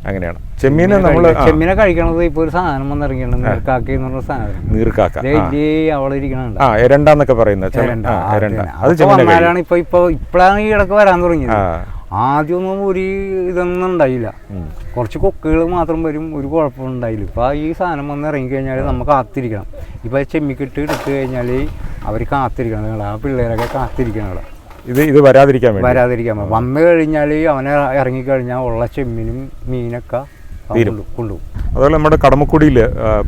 അങ്ങനെയാണ്. ചെമ്മീനെ നമ്മൾ ചെമ്മീനെ കഴിക്കണത് ഇപ്പൊ ഒരു സാധനം വന്നിറങ്ങിയാണ് നീർക്കാക്കി എന്ന് പറഞ്ഞ സാധനം. നീർക്കാക്ക. ദേ ആ. എരണ്ടെന്നൊക്കെ പറയുന്നത്. അത് ചെമ്മീനെ കഴിക്കും. വന്നാലാണ് ഇപ്പൊ ഇപ്പൊ ഇപ്പഴാണ് ഈ ഇടയ്ക്ക് വരാൻ തുടങ്ങിയത്. ആദ്യമൊന്നും ഒരു ഇതൊന്നും ഉണ്ടായില്ല. കുറച്ച് കൊക്കുകൾ മാത്രം വരും ഒരു കുഴപ്പം ഉണ്ടായില്ല. ഇപ്പൊ ഈ സാധനം വന്ന് ഇറങ്ങി കഴിഞ്ഞാൽ നമുക്ക് കാത്തിരിക്കണം. ഇപ്പൊ ചെമ്മിക്കിട്ട് എടുത്തു കഴിഞ്ഞാൽ അവർ കാത്തിരിക്കണം. ആ പിള്ളേരൊക്കെ കാത്തിരിക്കണം ഇത് ഇത് വരാതിരിക്കാൻ വേണ്ടി. വരാതിരിക്കാൻ. വന്നു കഴിഞ്ഞാൽ അവനെ ഇറങ്ങിക്കഴിഞ്ഞാൽ ഉള്ള ചെമ്മിനും മീനൊക്കെ കൊണ്ടുപോകും അതുപോലെ നമ്മുടെ കടമക്കുടിയിൽ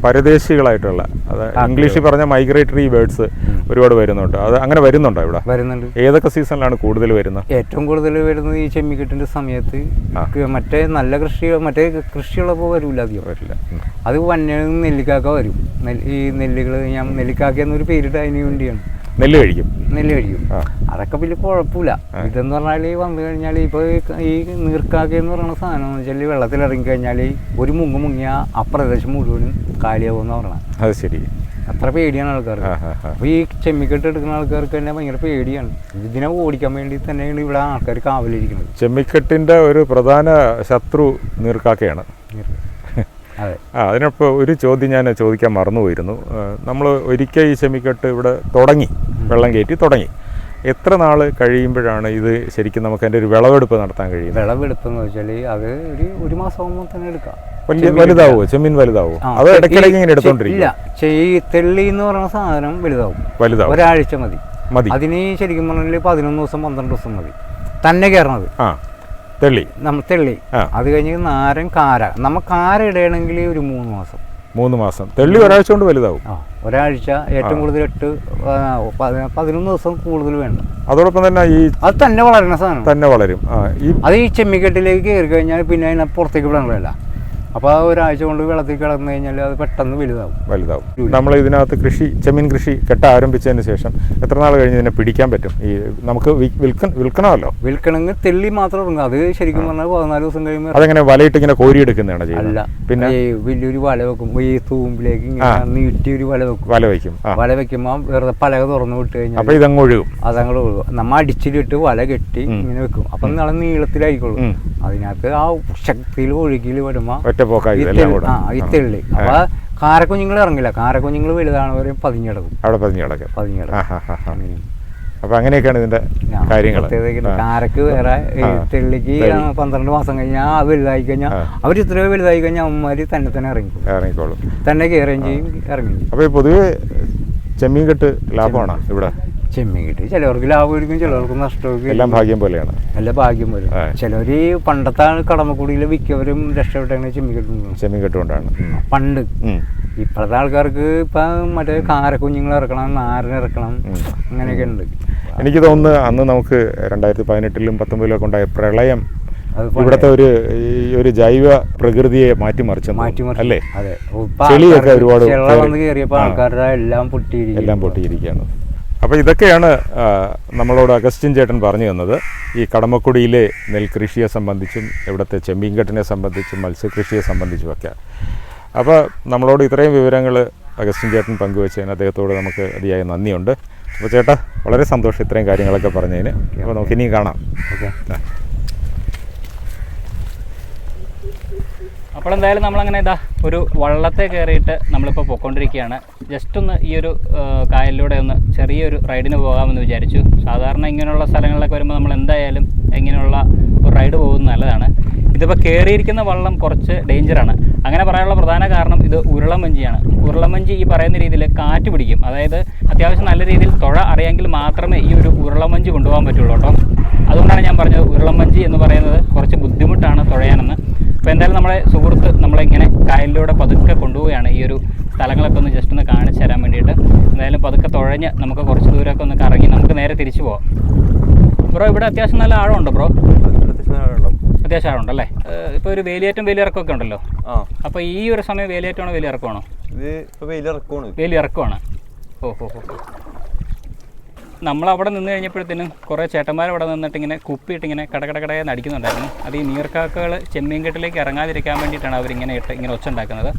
പരദേശികളായിട്ടുള്ള അത് ഇംഗ്ലീഷിൽ പറഞ്ഞ മൈഗ്രേറ്ററി ബേർഡ്സ് ഒരുപാട് വരുന്നുണ്ട്. അത് അങ്ങനെ വരുന്നുണ്ടോ ഇവിടെ? വരുന്നുണ്ട്. ഏതൊക്കെ സീസണിലാണ് കൂടുതൽ വരുന്നത്? ഏറ്റവും കൂടുതൽ വരുന്നത് ഈ ചെമ്മിക്കെട്ടിന്റെ സമയത്ത്. മറ്റേ നല്ല കൃഷി മറ്റേ കൃഷിയുള്ളപ്പോൾ വരില്ല അധികം. വരില്ല. അത് വന്യ നെല്ലിക്കാക്ക വരും. ഈ നെല്ലുകൾ ഞാൻ നെല്ലിക്കാക്ക എന്നൊരു പേരിട്ട് അതിന് വേണ്ടിയാണ്. നെല്ല് കഴിക്കും. നെല്ല് കഴിക്കും. അതൊക്കെ വലിയ കുഴപ്പമില്ല. ഇതെന്ന് പറഞ്ഞാൽ വന്നു കഴിഞ്ഞാൽ ഇപ്പോൾ ഈ നീർക്കാക്ക എന്ന് പറയുന്ന സാധനം എന്ന് വെച്ചാൽ വെള്ളത്തിൽ ഇറങ്ങി കഴിഞ്ഞാൽ ഒരു മുങ്ങ് മുങ്ങിയ ആ പ്രദേശം മുഴുവനും കാലിയാവുമെന്ന് പറഞ്ഞാൽ അത് ശരി. അത്ര പേടിയാണ് ആൾക്കാർക്ക്. അപ്പോൾ ഈ ചെമ്മിക്കെട്ട് എടുക്കുന്ന ആൾക്കാർക്ക് തന്നെ ഭയങ്കര പേടിയാണ്. ഇതിനെ ഓടിക്കാൻ വേണ്ടി തന്നെയാണ് ഇവിടെ ആൾക്കാർ കാവലിരിക്കുന്നത്. ചെമ്മിക്കെട്ടിന്റെ ഒരു പ്രധാന ശത്രു നീർക്കാക്കയാണ്. ആ അതിനപ്പോൾ ഒരു ചോദ്യം ഞാൻ ചോദിക്കാൻ മറന്നുപോയിരുന്നു. നമ്മൾ ഒരിക്കൽ ഈ ചെമ്മിക്കെട്ട് ഇവിടെ തുടങ്ങി വെള്ളം കയറ്റി തുടങ്ങി. എത്ര നാൾ കഴിയുമ്പോഴാണ് ഇത് ശരിക്കും നമുക്ക് അതിന്റെ ഒരു വിളവെടുപ്പ് നടത്താൻ കഴിയുന്നത്? വിളവെടുപ്പെന്ന് വെച്ചാൽ അത് ഒരു ഒരു മാസം ആകുമ്പോൾ തന്നെ എടുക്കാം. വലിയ വലുതാവോ? ചെമ്മീൻ വലുതാവോ? അത് ഈ- ഇടയ്ക്കിടയ്ക്ക് ഇങ്ങനെ ഇല്ല. എടുത്തോണ്ടിരിക്കും ചെയ് തെള്ളി എന്ന് പറയുന്ന സാധനം വലുതാവും. വലുതാവും. ഒരാഴ്ച മതി. മതി. അതിന് ശരിക്കും പറഞ്ഞാൽ പതിനൊന്ന് ദിവസം പന്ത്രണ്ട് ദിവസം മതി. തന്നെ കയറണത്. ആ. തെള്ളി. നമ്മൾ തെള്ളി. അത് കഴിഞ്ഞ് നാരൻ കാര. നമ്മൾ കാര ഇടണമെങ്കിൽ ഒരു മൂന്ന് മാസം. മൂന്ന് മാസം. തെള്ളി ഒരാഴ്ച കൊണ്ട് വലുതാവും. ഒരാഴ്ച ഏറ്റവും കൂടുതൽ എട്ട് പതിനൊന്ന് ദിവസം കൂടുതൽ വേണം അതോടൊപ്പം തന്നെ ഈ അത് തന്നെ വളരുന്ന സാധനം. തന്നെ വളരും. അത് ഈ ചെമ്മിക്കെട്ടിലേക്ക് കയറി കഴിഞ്ഞാൽ പിന്നെ അതിനെ പുറത്തേക്ക് വിടാൻ അപ്പോൾ ആ ഒരാഴ്ച കൊണ്ട് വെള്ളത്തിൽ കിടന്നു കഴിഞ്ഞാൽ അത് പെട്ടെന്ന് വലുതാവും. വലുതാവും. നമ്മൾ ഇതിനകത്ത് കൃഷി ചെമ്മീൻ കൃഷി കെട്ട ആരംഭിച്ചതിന് ശേഷം എത്ര നാൾ കഴിഞ്ഞ് ഇതിനെ പിടിക്കാൻ പറ്റും? ഈ നമുക്ക് വിൽക്ക വിൽക്കണമല്ലോ? വിൽക്കണമെങ്കിൽ തെള്ളി മാത്രം ഇറങ്ങും. അത് ശരിക്കും പറഞ്ഞാൽ പതിനാല് ദിവസം കഴിയുമ്പോൾ അതെങ്ങനെ വലയിട്ട് ഇങ്ങനെ കോരിയെടുക്കുന്നതാണ് അല്ല. പിന്നെ? ഈ വലിയൊരു വല വെക്കും. ഈ തൂമ്പിലേക്ക്. ഇങ്ങനെ നീട്ടി ഒരു വല വെക്കും. വല വയ്ക്കും ആ. വല വെക്കുമ്പോൾ വെറുതെ പലക തുറന്നു വിട്ട് കഴിഞ്ഞാൽ അപ്പോൾ ഇതങ്ങ് ഒഴുകും. അതങ്ങോട്ട് ഒഴുകും. നമ്മൾ അടിച്ചിലിട്ട് വല കെട്ടി ഇങ്ങനെ വെക്കും. അപ്പം നല്ല നീളത്തിലായിക്കോളും. അതിനകത്ത് ആ ശക്തിയിൽ ഒഴുകിയിൽ വരുമ്പോൾ ഒറ്റ പോക്കായി ഈ ഇതെല്ലാം കൂടെ. ആ അപ്പൊ കാരക്കുഞ്ഞുങ്ങൾ ഇറങ്ങില്ല. കാരക്കുഞ്ഞുങ്ങൾ അവിടെ പതിഞ്ഞ് കിടക്കും ആ പതിഞ്ഞിടക്കും ഹാ ഹാ ഹാ അപ്പോൾ അങ്ങനെയൊക്കെയാണ് ഇതിന്റെ കാര്യങ്ങൾ കാരക്ക് വേറെ ആ. തെള്ളിക്ക് പന്ത്രണ്ട് മാസം കഴിഞ്ഞാൽ അത് വലുതായി കഴിഞ്ഞാൽ ആ. അവർ ഇത്രയോ വലുതായി കഴിഞ്ഞാൽ അമ്മമാര് തന്നെ തന്നെ ഇറങ്ങി ഇറങ്ങിക്കോളും. തന്നെ കയറുകയും ചെയ്യും ഇറങ്ങി അപ്പൊ പൊതുവെ ചെമ്മീൻ കെട്ട് ലാഭമാണ് ഇവിടെ? ചെമ്മീൻ കിട്ടി. ചിലവർക്ക് ലാഭമായിരിക്കും ചിലവർക്ക് നഷ്ടമായിരിക്കും എല്ലാം ഭാഗ്യം പോലെയാണ്. നല്ല ഭാഗ്യം വരും. ചിലവർ പണ്ടത്തെ കടമക്കുടിയിൽ വിൽക്കവരും രക്ഷപ്പെട്ടാണ് ചെമ്മീൻ കിട്ടുന്നത്. ചെമ്മീൻ കിട്ടുകൊണ്ടാണ്. പണ്ട്. ഇപ്പോഴത്തെ ആൾക്കാർക്ക് ഇപ്പം മറ്റേ കാരക്കുഞ്ഞുങ്ങൾ ഇറക്കണം നാരൻ ഇറക്കണം ഉം. അങ്ങനെയൊക്കെ ഉണ്ട്. എനിക്ക് തോന്നുന്നു അന്ന് നമുക്ക് രണ്ടായിരത്തി പതിനെട്ടിലും പത്തൊമ്പതിലും ഒക്കെ ഉണ്ടായ പ്രളയം ഇവിടത്തെ ഒരു ഈ ഒരു ജൈവ പ്രകൃതിയെ മാറ്റിമറിച്ചു മാറ്റിമറിച്ചു. അല്ലേ? ചെളിയൊക്കെ ഒരുപാട്. വന്ന് കയറിയപ്പോൾ. ആൾക്കാരുടെ എല്ലാം പൊട്ടിയിരിക്കും എല്ലാം പൊട്ടിയിരിക്കുകയാണ്. അപ്പോൾ ഇതൊക്കെയാണ് നമ്മളോട് അഗസ്റ്റിൻ ചേട്ടൻ പറഞ്ഞു തന്നത്. ഈ കടമക്കുടിയിലെ നെൽകൃഷിയെ സംബന്ധിച്ചും ഇവിടുത്തെ ചെമ്മീൻകെട്ടിനെ സംബന്ധിച്ചും മത്സ്യകൃഷിയെ സംബന്ധിച്ചുമൊക്കെ. അപ്പോൾ നമ്മളോട് ഇത്രയും വിവരങ്ങൾ അഗസ്റ്റിൻ ചേട്ടൻ പങ്കുവച്ചതിന് അദ്ദേഹത്തോട് നമുക്ക് അതിയായ നന്ദിയുണ്ട്. അപ്പോൾ ചേട്ടാ വളരെ സന്തോഷം ഇത്രയും കാര്യങ്ങളൊക്കെ പറഞ്ഞതിന്. അപ്പോൾ നമുക്ക് ഇനിയും കാണാം. ഓക്കെ. അപ്പോൾ എന്തായാലും നമ്മളങ്ങനെ ഇതാ ഒരു വള്ളത്തെ കയറിയിട്ട് നമ്മളിപ്പോൾ പൊയ്ക്കൊണ്ടിരിക്കുകയാണ് ജസ്റ്റ് ഒന്ന് ഈ ഒരു കായലിലൂടെ ഒന്ന് ചെറിയൊരു റൈഡിന് പോകാമെന്ന് വിചാരിച്ചു. സാധാരണ ഇങ്ങനെയുള്ള സ്ഥലങ്ങളിലൊക്കെ വരുമ്പോൾ നമ്മൾ എന്തായാലും ഇങ്ങനെയുള്ള ഒരു റൈഡ് പോകുന്നത് നല്ലതാണ്. ഇതിപ്പോൾ കയറിയിരിക്കുന്ന വള്ളം കുറച്ച് ഡേഞ്ചറാണ് അങ്ങനെ പറയാനുള്ള പ്രധാന കാരണം ഇത് ഉരുളമഞ്ചിയാണ്. ഉരുളമഞ്ചി ഈ പറയുന്ന രീതിയിൽ കാറ്റ് പിടിക്കും. അതായത് അത്യാവശ്യം നല്ല രീതിയിൽ തുഴ അറിയാമെങ്കിൽ മാത്രമേ ഈ ഒരു ഉരുളമഞ്ചി കൊണ്ടുപോകാൻ പറ്റുള്ളൂ കേട്ടോ. അതുകൊണ്ടാണ് ഞാൻ പറഞ്ഞത് ഉരുളമഞ്ചി എന്ന് പറയുന്നത് കുറച്ച് ബുദ്ധിമുട്ടാണ് തുഴയാനെന്ന്. അപ്പോൾ എന്തായാലും നമ്മുടെ സുഹൃത്ത് നമ്മളിങ്ങനെ കായലിലൂടെ പതുക്കെ കൊണ്ടുപോവുകയാണ്. ഈ ഒരു സ്ഥലങ്ങളൊക്കെ ഒന്ന് ജസ്റ്റ് ഒന്ന് കാണിച്ചു തരാൻ വേണ്ടിയിട്ട്. എന്തായാലും പതുക്കെ തുഴഞ്ഞ് നമുക്ക് കുറച്ച് ദൂരമൊക്കെ ഒന്ന് കറങ്ങി നമുക്ക് നേരെ തിരിച്ചു പോവാം. ബ്രോ ഇവിടെ അത്യാവശ്യം നല്ല ആഴമുണ്ടോ ബ്രോ അത്യാവശ്യം ആഴമുണ്ടല്ലേ ഇപ്പോൾ ഒരു വേലിയേറ്റം വേലിയിറക്കമൊക്കെ ഉണ്ടല്ലോ? ആ. അപ്പോൾ ഈ ഒരു സമയം വേലിയേറ്റമാണോ വേലിയിറക്കമാണോ? ഇത് ഇപ്പോൾ വെയിലിറക്കുവാണ് വേലിയിറക്കമാണ് ഓ ഹോ ഹോ. നമ്മൾ അവിടെ നിന്ന് കഴിഞ്ഞപ്പോഴത്തേനും കുറേ ചേട്ടന്മാർ അവിടെ നിന്നിട്ട് ഇങ്ങനെ കുപ്പിയിട്ട് ഇങ്ങനെ കടകടകടയെ നടിക്കുന്നുണ്ടായിരുന്നു. അത് ഈ നീർക്കാക്കകൾ ചെമ്മീൻ കെട്ടിലേക്ക് ഇറങ്ങാതിരിക്കാൻ വേണ്ടിയിട്ടാണ് അവരിങ്ങനെ ഇട്ട് ഇങ്ങനെ ഒച്ച ഉണ്ടാക്കുന്നത്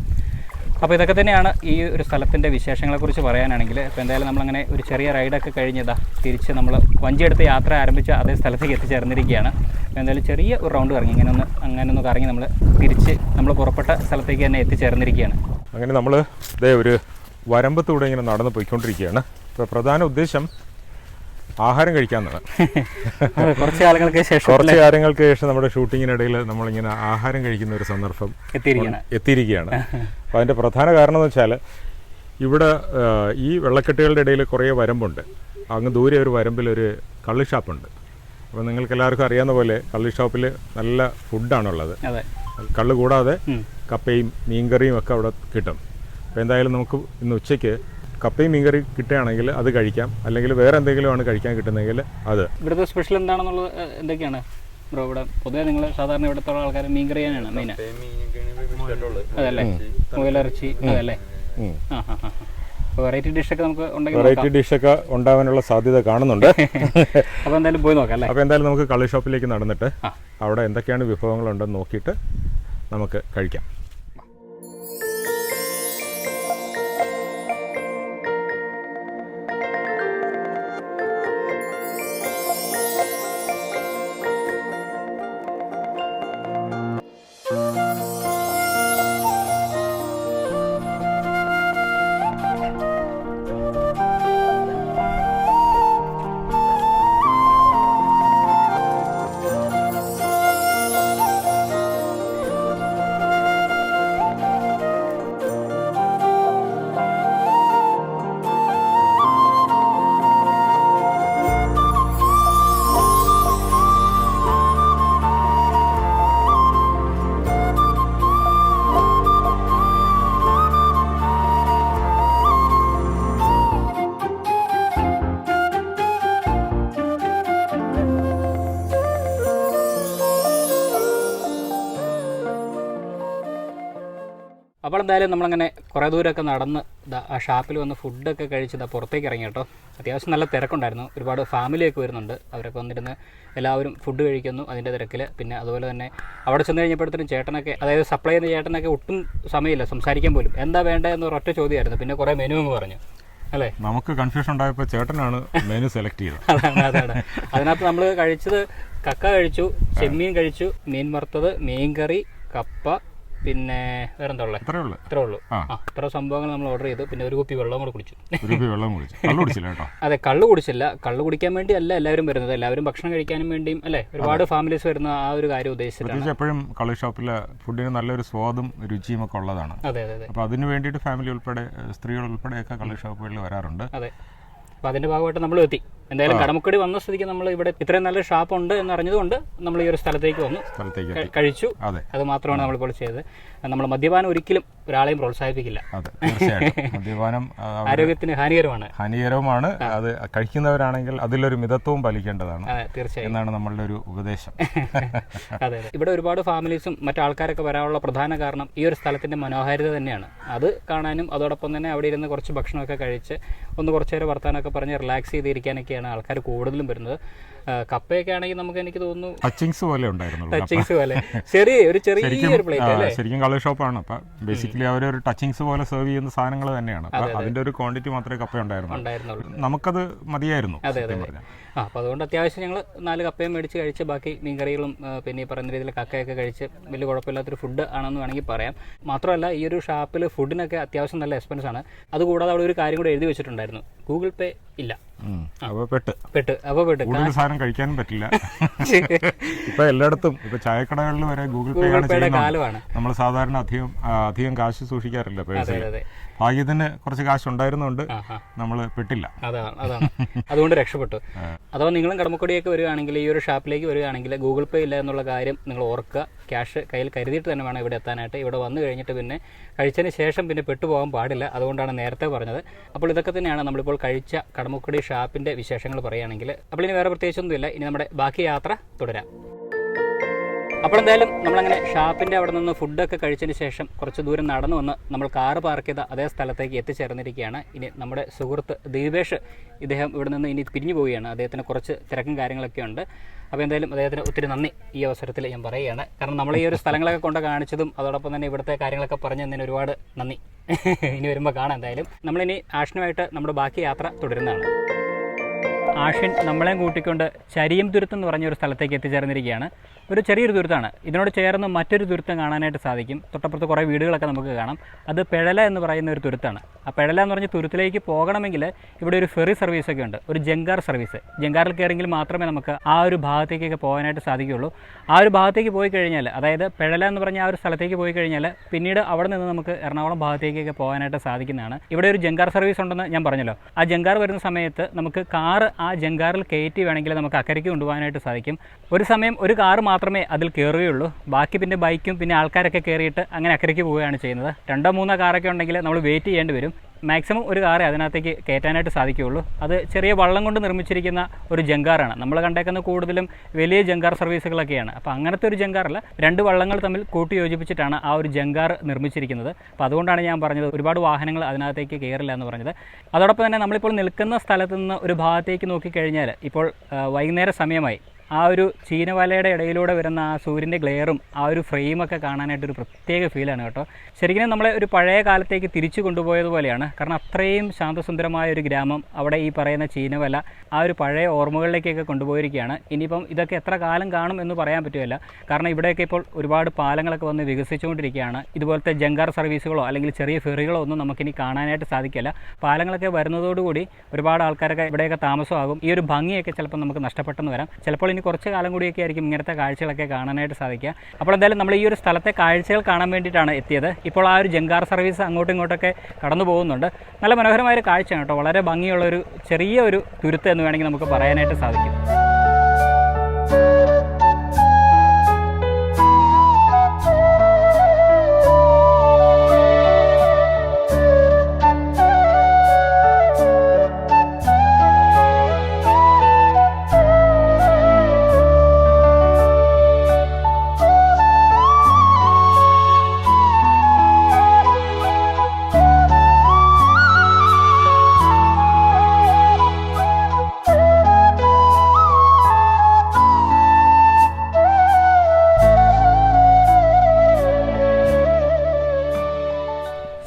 അപ്പോൾ ഇതൊക്കെ തന്നെയാണ് ഈ ഒരു സ്ഥലത്തിന്റെ വിശേഷങ്ങളെക്കുറിച്ച് പറയാനാണെങ്കിൽ ഇപ്പോൾ എന്തായാലും നമ്മളങ്ങനെ ഒരു ചെറിയ റൈഡൊക്കെ കഴിഞ്ഞതാ തിരിച്ച് നമ്മൾ വഞ്ചിയെടുത്ത് യാത്ര ആരംഭിച്ച അതേ സ്ഥലത്തേക്ക് എത്തിച്ചേർന്നിരിക്കുകയാണ്. അപ്പോൾ എന്തായാലും ചെറിയ ഒരു റൗണ്ട് കറങ്ങി ഇങ്ങനെ ഒന്ന് അങ്ങനെ ഒന്ന് കറങ്ങി നമ്മൾ തിരിച്ച് നമ്മൾ പുറപ്പെട്ട സ്ഥലത്തേക്ക് തന്നെ എത്തിച്ചേർന്നിരിക്കുകയാണ്. അങ്ങനെ നമ്മൾ ഇതേ ഒരു വരമ്പത്തൂടെ ഇങ്ങനെ നടന്ന് പോയിക്കൊണ്ടിരിക്കുകയാണ്. ഇപ്പോൾ പ്രധാന ഉദ്ദേശം ആഹാരം കഴിക്കാമെന്നാണ്. അതെ, കുറച്ച് കാലങ്ങൾക്ക് ശേഷം കുറച്ച് കാലങ്ങൾക്ക് ശേഷം നമ്മുടെ ഷൂട്ടിങ്ങിനിടയിൽ നമ്മളിങ്ങനെ ആഹാരം കഴിക്കുന്ന ഒരു സന്ദർഭം എത്തിയിരിക്കുകയാണ്. അപ്പോൾ അതിന്റെ പ്രധാന കാരണം എന്ന് വെച്ചാൽ ഇവിടെ ഈ വെള്ളക്കെട്ടുകളുടെ ഇടയിൽ കുറേ വരമ്പുണ്ട്. അങ്ങ് ദൂരെ ഒരു വരമ്പിൽ ഒരു കള്ളി ഷാപ്പുണ്ട്. അപ്പോൾ നിങ്ങൾക്ക് എല്ലാവർക്കും അറിയാവുന്ന പോലെ കള്ളി ഷോപ്പിൽ നല്ല ഫുഡാണുള്ളത്. കള്ള് കൂടാതെ. കപ്പയും മീൻകറിയും ഒക്കെ അവിടെ കിട്ടും. അപ്പോൾ എന്തായാലും നമുക്ക് ഇന്ന് ഉച്ചയ്ക്ക് കപ്പയും മീൻകറി കിട്ടുകയാണെങ്കിൽ അത് കഴിക്കാം. അല്ലെങ്കിൽ വേറെ എന്തെങ്കിലും ആണ് കഴിക്കാൻ കിട്ടുന്നതെങ്കിൽ അത്. ഇവിടുത്തെ സ്പെഷ്യൽ എന്താണെന്നുള്ളത് എന്തൊക്കെയാണ്? ബ്രോ ഇവിടെ പൊതുവെ നിങ്ങൾ സാധാരണ ഇവിടുത്തെ ആൾക്കാർ മീൻ കറിയാനാണ് മെയിൻ അതല്ലേ? മുയലിറച്ചി അതല്ലേ. ആ വെറൈറ്റി ഡിഷൊക്കെ നമുക്ക് ഉണ്ടെങ്കിൽ വെറൈറ്റി ഡിഷൊക്കെ ഉണ്ടാവാനുള്ള സാധ്യത കാണുന്നുണ്ട്. അപ്പോൾ എന്തായാലും പോയി നോക്കാം അല്ലേ? അപ്പോൾ എന്തായാലും നമുക്ക് കള്ളി ഷോപ്പിലേക്ക് നടന്നിട്ട് അവിടെ എന്തൊക്കെയാണ് വിഭവങ്ങളുണ്ടെന്ന് നോക്കിയിട്ട് നമുക്ക് കഴിക്കാം. എന്തായാലും നമ്മളങ്ങനെ കുറേ ദൂരമൊക്കെ നടന്ന് ആ ഷാപ്പിൽ വന്ന് ഫുഡൊക്കെ കഴിച്ച് ദാ പുറത്തേക്ക് ഇറങ്ങി കേട്ടോ. അത്യാവശ്യം നല്ല തിരക്കുണ്ടായിരുന്നു. ഒരുപാട് ഫാമിലിയൊക്കെ വരുന്നുണ്ട്. അവരൊക്കെ വന്നിരുന്ന് എല്ലാവരും ഫുഡ് കഴിക്കുന്നു അതിന്റെ തിരക്കിൽ പിന്നെ അതുപോലെ തന്നെ അവിടെ ചെന്ന് കഴിഞ്ഞപ്പോഴത്തേനും ചേട്ടനൊക്കെ അതായത് സപ്ലൈ ചെയ്യുന്ന ചേട്ടനൊക്കെ ഒട്ടും സമയമില്ല സംസാരിക്കാൻ പോലും. എന്താ വേണ്ടത് എന്ന് ഒരൊറ്റ ചോദ്യമായിരുന്നു. പിന്നെ കുറേ മെനു എന്ന് പറഞ്ഞു. അല്ലേ? നമുക്ക് കൺഫ്യൂഷൻ ഉണ്ടായപ്പോൾ ചേട്ടനാണ് മെനു സെലക്ട് ചെയ്തത്. അതാണ് അതാണ് അതിനകത്ത് നമ്മൾ കഴിച്ചത് കക്ക കഴിച്ചു ചെമ്മീൻ കഴിച്ചു മീൻ വറുത്തത് മീൻ കറി കപ്പ പിന്നെ വേറെന്താ ഉള്ളത് അത്രേ ഉള്ളൂ. ഇത്രേ ഉള്ളൂ ആ. ആ ഇത്ര സംഭവങ്ങൾ നമ്മൾ ഓർഡർ ചെയ്തു. പിന്നെ ഒരു കുപ്പി വെള്ളം കൂടെ കുടിച്ചു. ഒരു കുപ്പി വെള്ളം കുടിച്ചു. കള്ളു കുടിച്ചില്ല കേട്ടോ? അതെ കള്ള് കുടിച്ചില്ല. കള്ള് കുടിക്കാൻ വേണ്ടി അല്ല എല്ലാവരും വരുന്നത്. എല്ലാവരും ഭക്ഷണം കഴിക്കാനും വേണ്ടിയും അല്ലേ? ഒരുപാട് ഫാമിലീസ് വരുന്ന ആ ഒരു കാര്യം ഉദ്ദേശിച്ചിട്ടാണ്. എപ്പോഴും കള്ള് ഷോപ്പിലെ ഫുഡിന് നല്ലൊരു സ്വാദും രുചിയും ഒക്കെ ഉള്ളതാണ്. അതെ അതെ അതെ. അപ്പോൾ അതിന് വേണ്ടിയിട്ട് ഫാമിലി ഉൾപ്പെടെ സ്ത്രീകൾ ഉൾപ്പെടെയൊക്കെ കള്ളു ഷോപ്പുകളിൽ വരാറുണ്ട്. അതെ. അപ്പോൾ അതിന്റെ ഭാഗമായിട്ട് നമ്മൾ എത്തി. എന്തായാലും കടമുക്കടി വന്ന സ്ഥിതിക്ക് നമ്മൾ ഇവിടെ ഇത്രയും നല്ല ഷാപ്പ് ഉണ്ട് എന്ന് അറിഞ്ഞതുകൊണ്ട് നമ്മൾ ഈ ഒരു സ്ഥലത്തേക്ക് വന്നു. കഴിച്ചു. അതെ. മാത്രമാണ് നമ്മൾ നമ്മളിപ്പോൾ ചെയ്തത്. നമ്മൾ മദ്യപാനം ഒരിക്കലും ഒരാളെയും പ്രോത്സാഹിപ്പിക്കില്ല. മദ്യപാനം ആരോഗ്യത്തിന് ഹാനികരമാണ്. ഹാനികരവുമാണ്. അത് കഴിക്കുന്നവരാണെങ്കിൽ അതിലൊരു മിതത്വവും പാലിക്കേണ്ടതാണ് തീർച്ചയായും. എന്നാണ് നമ്മളുടെ ഒരു ഉപദേശം. അതെ ഇവിടെ ഒരുപാട് ഫാമിലീസും മറ്റാൾക്കാരൊക്കെ വരാനുള്ള പ്രധാന കാരണം ഈ ഒരു സ്ഥലത്തിന്റെ മനോഹാരിത തന്നെയാണ്. അത് കാണാനും അതോടൊപ്പം തന്നെ അവിടെ ഇരുന്ന് കുറച്ച് ഭക്ഷണമൊക്കെ കഴിച്ച് ഒന്ന് കുറച്ചേരം വർത്താനമൊക്കെ പറഞ്ഞ് റിലാക്സ് ആൾക്കാർ കൂടുതലും വരുന്നത്. കപ്പയൊക്കെ ആണെങ്കിൽ നമുക്ക് എനിക്ക് തോന്നുന്നു ടച്ചിങ്സ് പോലെ ഉണ്ടായിരുന്നു ടച്ചിങ്സ് പോലെ. ചെറിയ ഒരു പ്ലേറ്റ് അല്ലേ? ശരിക്കും കളർ ഷോപ്പാണ്. അപ്പൊ ബേസിക്കലി അവർ ഒരു ടച്ചിങ്സ് പോലെ സെർവ് ചെയ്യുന്ന സാധനങ്ങൾ തന്നെയാണ്. അപ്പൊ അതിന്റെ ഒരു ക്വാണ്ടിറ്റി മാത്രമേ കപ്പ ഉണ്ടായിരുന്നുള്ളൂ. നമുക്കത് മതിയായിരുന്നു അതെ അതെ ആ അപ്പോൾ അതുകൊണ്ട് അത്യാവശ്യം ഞങ്ങൾ നാല് കപ്പയും മേടിച്ച് കഴിച്ച് ബാക്കി മീൻകറികളും പിന്നെ ഈ പറയുന്ന രീതിയിൽ കക്കയൊക്കെ കഴിച്ച് വലിയ കുഴപ്പമില്ലാത്തൊരു ഫുഡ് ആണെന്ന് വേണമെങ്കിൽ പറയാം. മാത്രമല്ല ഈ ഒരു ഷാപ്പിൽ ഫുഡിനൊക്കെ അത്യാവശ്യം നല്ല എക്സ്പെൻസ് ആണ്. അതുകൂടാതെ അവിടെ ഒരു കാര്യം കൂടെ എഴുതി വെച്ചിട്ടുണ്ടായിരുന്നു. ഗൂഗിൾ പേ ഇല്ല. ഉം. അപ്പൊ പെട്ട്. പെട്ട്. അപ്പോൾ പെട്ട്. സാധനം കഴിക്കാനും പറ്റില്ല. ഇപ്പൊ എല്ലായിടത്തും ഇപ്പൊ ചായക്കടകളിൽ വരെ ഗൂഗിൾ പേ ആണ് ചെയ്യുന്നത്. നമ്മൾ സാധാരണ അധികം അധികം കാശ് സൂക്ഷിക്കാറില്ല പേഴ്സിൽ ഭാഗ്യത്തിന് കുറച്ച് കാശ് ഉണ്ടായിരുന്നുകൊണ്ട് നമ്മൾ പെട്ടില്ല. അതാണ് അതാണ് അതുകൊണ്ട് രക്ഷപ്പെട്ടു. അഥവാ നിങ്ങളും കടമക്കൊടിയൊക്കെ വരികയാണെങ്കിൽ ഈ ഒരു ഷാപ്പിലേക്ക് വരികയാണെങ്കിൽ ഗൂഗിൾ പേ ഇല്ല എന്നുള്ള കാര്യം നിങ്ങൾ ഓർക്കുക. ക്യാഷ് കയ്യിൽ കരുതിയിട്ട് തന്നെ വേണം ഇവിടെ എത്താനായിട്ട്. ഇവിടെ വന്നു കഴിഞ്ഞിട്ട് പിന്നെ കഴിച്ചതിന് ശേഷം പിന്നെ പെട്ടുപോകാൻ പാടില്ല. അതുകൊണ്ടാണ് നേരത്തെ പറഞ്ഞത്. അപ്പോൾ ഇതൊക്കെ തന്നെയാണ് നമ്മളിപ്പോൾ കഴിച്ച കടമക്കുടി ഷാപ്പിന്റെ വിശേഷങ്ങൾ പറയുകയാണെങ്കിൽ. അപ്പോൾ ഇനി വേറെ പ്രത്യേകിച്ചൊന്നുമില്ല. ഇനി നമ്മുടെ ബാക്കി യാത്ര തുടരാം. അപ്പോൾ എന്തായാലും നമ്മളങ്ങനെ ഷാപ്പിന്റെ അവിടെ നിന്ന് ഫുഡൊക്കെ കഴിച്ചതിന് ശേഷം കുറച്ച് ദൂരം നടന്നു വന്ന് നമ്മൾ കാറ് പാർക്ക് ചെയ്ത അതേ സ്ഥലത്തേക്ക് എത്തിച്ചേർന്നിരിക്കുകയാണ്. ഇനി നമ്മുടെ സുഹൃത്ത് ദീപേഷ് ഇദ്ദേഹം ഇവിടെ നിന്ന് ഇനി പിരിഞ്ഞു പോവുകയാണ്. അദ്ദേഹത്തിന് കുറച്ച് തിരക്കും കാര്യങ്ങളൊക്കെ ഉണ്ട്. അപ്പോൾ എന്തായാലും അദ്ദേഹത്തിന് ഒത്തിരി നന്ദി ഈ അവസരത്തിൽ ഞാൻ പറയുകയാണ്. കാരണം നമ്മൾ ഈ ഒരു സ്ഥലങ്ങളൊക്കെ കൊണ്ട് കാണിച്ചതും അതോടൊപ്പം തന്നെ ഇവിടുത്തെ കാര്യങ്ങളൊക്കെ പറഞ്ഞു തന്നതിന് ഒരുപാട് നന്ദി. ഇനി വരുമ്പോൾ കാണാം എന്തായാലും. നമ്മളിനി ആഷനുമായിട്ട് നമ്മുടെ ബാക്കി യാത്ര തുടരുന്നതാണ്. ആഷിൻ നമ്മളെയും കൂട്ടിക്കൊണ്ട് ചരിയം തുരുത്തം എന്ന് പറഞ്ഞ ഒരു സ്ഥലത്തേക്ക് എത്തിച്ചേർന്നിരിക്കുകയാണ്. ഒരു ചെറിയൊരു തുരുത്താണ്. ഇതിനോട് ചേർന്ന് മറ്റൊരു തുരുത്തം കാണാനായിട്ട് സാധിക്കും. തൊട്ടപ്പുറത്ത് കുറേ വീടുകളൊക്കെ നമുക്ക് കാണാം. അത് പിഴല എന്ന് പറയുന്ന ഒരു തുരുത്താണ്. ആ പിഴല എന്ന് പറഞ്ഞ തുരുത്തിലേക്ക് പോകണമെങ്കിൽ ഇവിടെ ഒരു ഫെറി സർവീസൊക്കെ ഉണ്ട്. ഒരു ജങ്കാർ സർവീസ്. ജങ്കാറിൽ കയറിയെങ്കിൽ മാത്രമേ നമുക്ക് ആ ഒരു ഭാഗത്തേക്കൊക്കെ പോകാനായിട്ട് സാധിക്കുകയുള്ളൂ. ആ ഒരു ഭാഗത്തേക്ക് പോയി കഴിഞ്ഞാൽ അതായത് പിഴല എന്ന് പറഞ്ഞ ആ ഒരു സ്ഥലത്തേക്ക് പോയി കഴിഞ്ഞാൽ പിന്നീട് അവിടെ നിന്ന് നമുക്ക് എറണാകുളം ഭാഗത്തേക്കൊക്കെ പോകാനായിട്ട് സാധിക്കുന്നതാണ്. ഇവിടെ ഒരു ജങ്കാർ സർവീസ് ഉണ്ടെന്ന് ഞാൻ പറഞ്ഞല്ലോ. ആ ജങ്കാർ വരുന്ന സമയത്ത് നമുക്ക് കാറ് ആ ജങ്കാറിൽ കയറ്റി വേണമെങ്കിൽ നമുക്ക് അക്കരയ്ക്ക് കൊണ്ടുപോകാനായിട്ട് സാധിക്കും. ഒരു സമയം ഒരു കാർ മാത്രമേ അതിൽ കയറുകയുള്ളൂ. ബാക്കി പിന്നെ ബൈക്കും പിന്നെ ആൾക്കാരൊക്കെ കയറിയിട്ട് അങ്ങനെ അക്കരയ്ക്ക് പോവുകയാണ് ചെയ്യുന്നത്. രണ്ടോ മൂന്നോ കാറൊക്കെ ഉണ്ടെങ്കിൽ നമ്മൾ വെയിറ്റ് ചെയ്യേണ്ടി വരും. മാക്സിമം ഒരു കാറേ അതിനകത്തേക്ക് കയറ്റാനായിട്ട് സാധിക്കുകയുള്ളൂ. അത് ചെറിയ വള്ളം കൊണ്ട് നിർമ്മിച്ചിരിക്കുന്ന ഒരു ജങ്കാറാണ്. നമ്മൾ കണ്ടേക്കുന്ന കൂടുതലും വലിയ ജങ്കാർ സർവീസുകളൊക്കെയാണ്. അപ്പോൾ അങ്ങനത്തെ ഒരു ജങ്കാറല്ല രണ്ട് വള്ളങ്ങൾ തമ്മിൽ കൂട്ടി യോജിപ്പിച്ചിട്ടാണ് ആ ഒരു ജങ്കാർ നിർമ്മിച്ചിരിക്കുന്നത്. അപ്പോൾ അതുകൊണ്ടാണ് ഞാൻ പറഞ്ഞത് ഒരുപാട് വാഹനങ്ങൾ അതിനകത്തേക്ക് കയറില്ല എന്ന് പറഞ്ഞത്. അതോടൊപ്പം തന്നെ നമ്മളിപ്പോൾ നിൽക്കുന്ന സ്ഥലത്ത് നിന്ന് ഒരു ഭാഗത്തേക്ക് നോക്കിക്കഴിഞ്ഞാൽ ഇപ്പോൾ വൈകുന്നേര സമയമായി. ആ ഒരു ചീനവലയുടെ ഇടയിലൂടെ വരുന്ന ആ സൂര്യന്റെ ഗ്ലെയറും ആ ഒരു ഫ്രെയിമൊക്കെ കാണാനായിട്ടൊരു പ്രത്യേക ഫീലാണ് കേട്ടോ. ശരിക്കും നമ്മളെ ഒരു പഴയ കാലത്തേക്ക് തിരിച്ചു കൊണ്ടുപോയതുപോലെയാണ് കാരണം അത്രയും ശാന്തസുന്ദരമായ ഒരു ഗ്രാമം അവിടെ ഈ പറയുന്ന ചീനവല ആ ഒരു പഴയ ഓർമ്മകളിലേക്കൊക്കെ കൊണ്ടുപോയിരിക്കുകയാണ്. ഇനിയിപ്പം ഇതൊക്കെ എത്ര കാലം കാണും എന്ന് പറയാൻ പറ്റുമല്ല കാരണം ഇവിടെയൊക്കെ ഇപ്പോൾ ഒരുപാട് പാലങ്ങളൊക്കെ വന്ന് വികസിച്ചുകൊണ്ടിരിക്കുകയാണ്. ഇതുപോലത്തെ ജങ്കാർ സർവീസുകളോ അല്ലെങ്കിൽ ചെറിയ ഫെറികളോ ഒന്നും നമുക്കിനി കാണാനായിട്ട് സാധിക്കില്ല. പാലങ്ങളൊക്കെ വരുന്നതോടുകൂടി ഒരുപാട് ആൾക്കാരൊക്കെ ഇവിടെയൊക്കെ താമസമാകും. ഈ ഒരു ഭംഗിയൊക്കെ ചിലപ്പോൾ നമുക്ക് നഷ്ടപ്പെട്ടെന്ന് വരാം. ചിലപ്പോൾ ഇനി കുറച്ച് കാലം കൂടിയൊക്കെ ആയിരിക്കും ഇങ്ങനത്തെ കാഴ്ചകളൊക്കെ കാണാനായിട്ട് സാധിക്കുക. അപ്പോൾ എന്തായാലും നമ്മൾ ഈ ഒരു സ്ഥലത്തെ കാഴ്ചകൾ കാണാൻ വേണ്ടിയിട്ടാണ് എത്തിയത്. ഇപ്പോൾ ആ ഒരു ജങ്കാർ സർവീസ് അങ്ങോട്ടും ഇങ്ങോട്ടൊക്കെ കടന്നു പോകുന്നുണ്ട്. നല്ല മനോഹരമായ ഒരു കാഴ്ചയാണ് കേട്ടോ. വളരെ ഭംഗിയുള്ള ഒരു ചെറിയ ഒരു തുരുത്ത് എന്ന് വേണമെങ്കിൽ നമുക്ക് പറയാനായിട്ട് സാധിക്കും.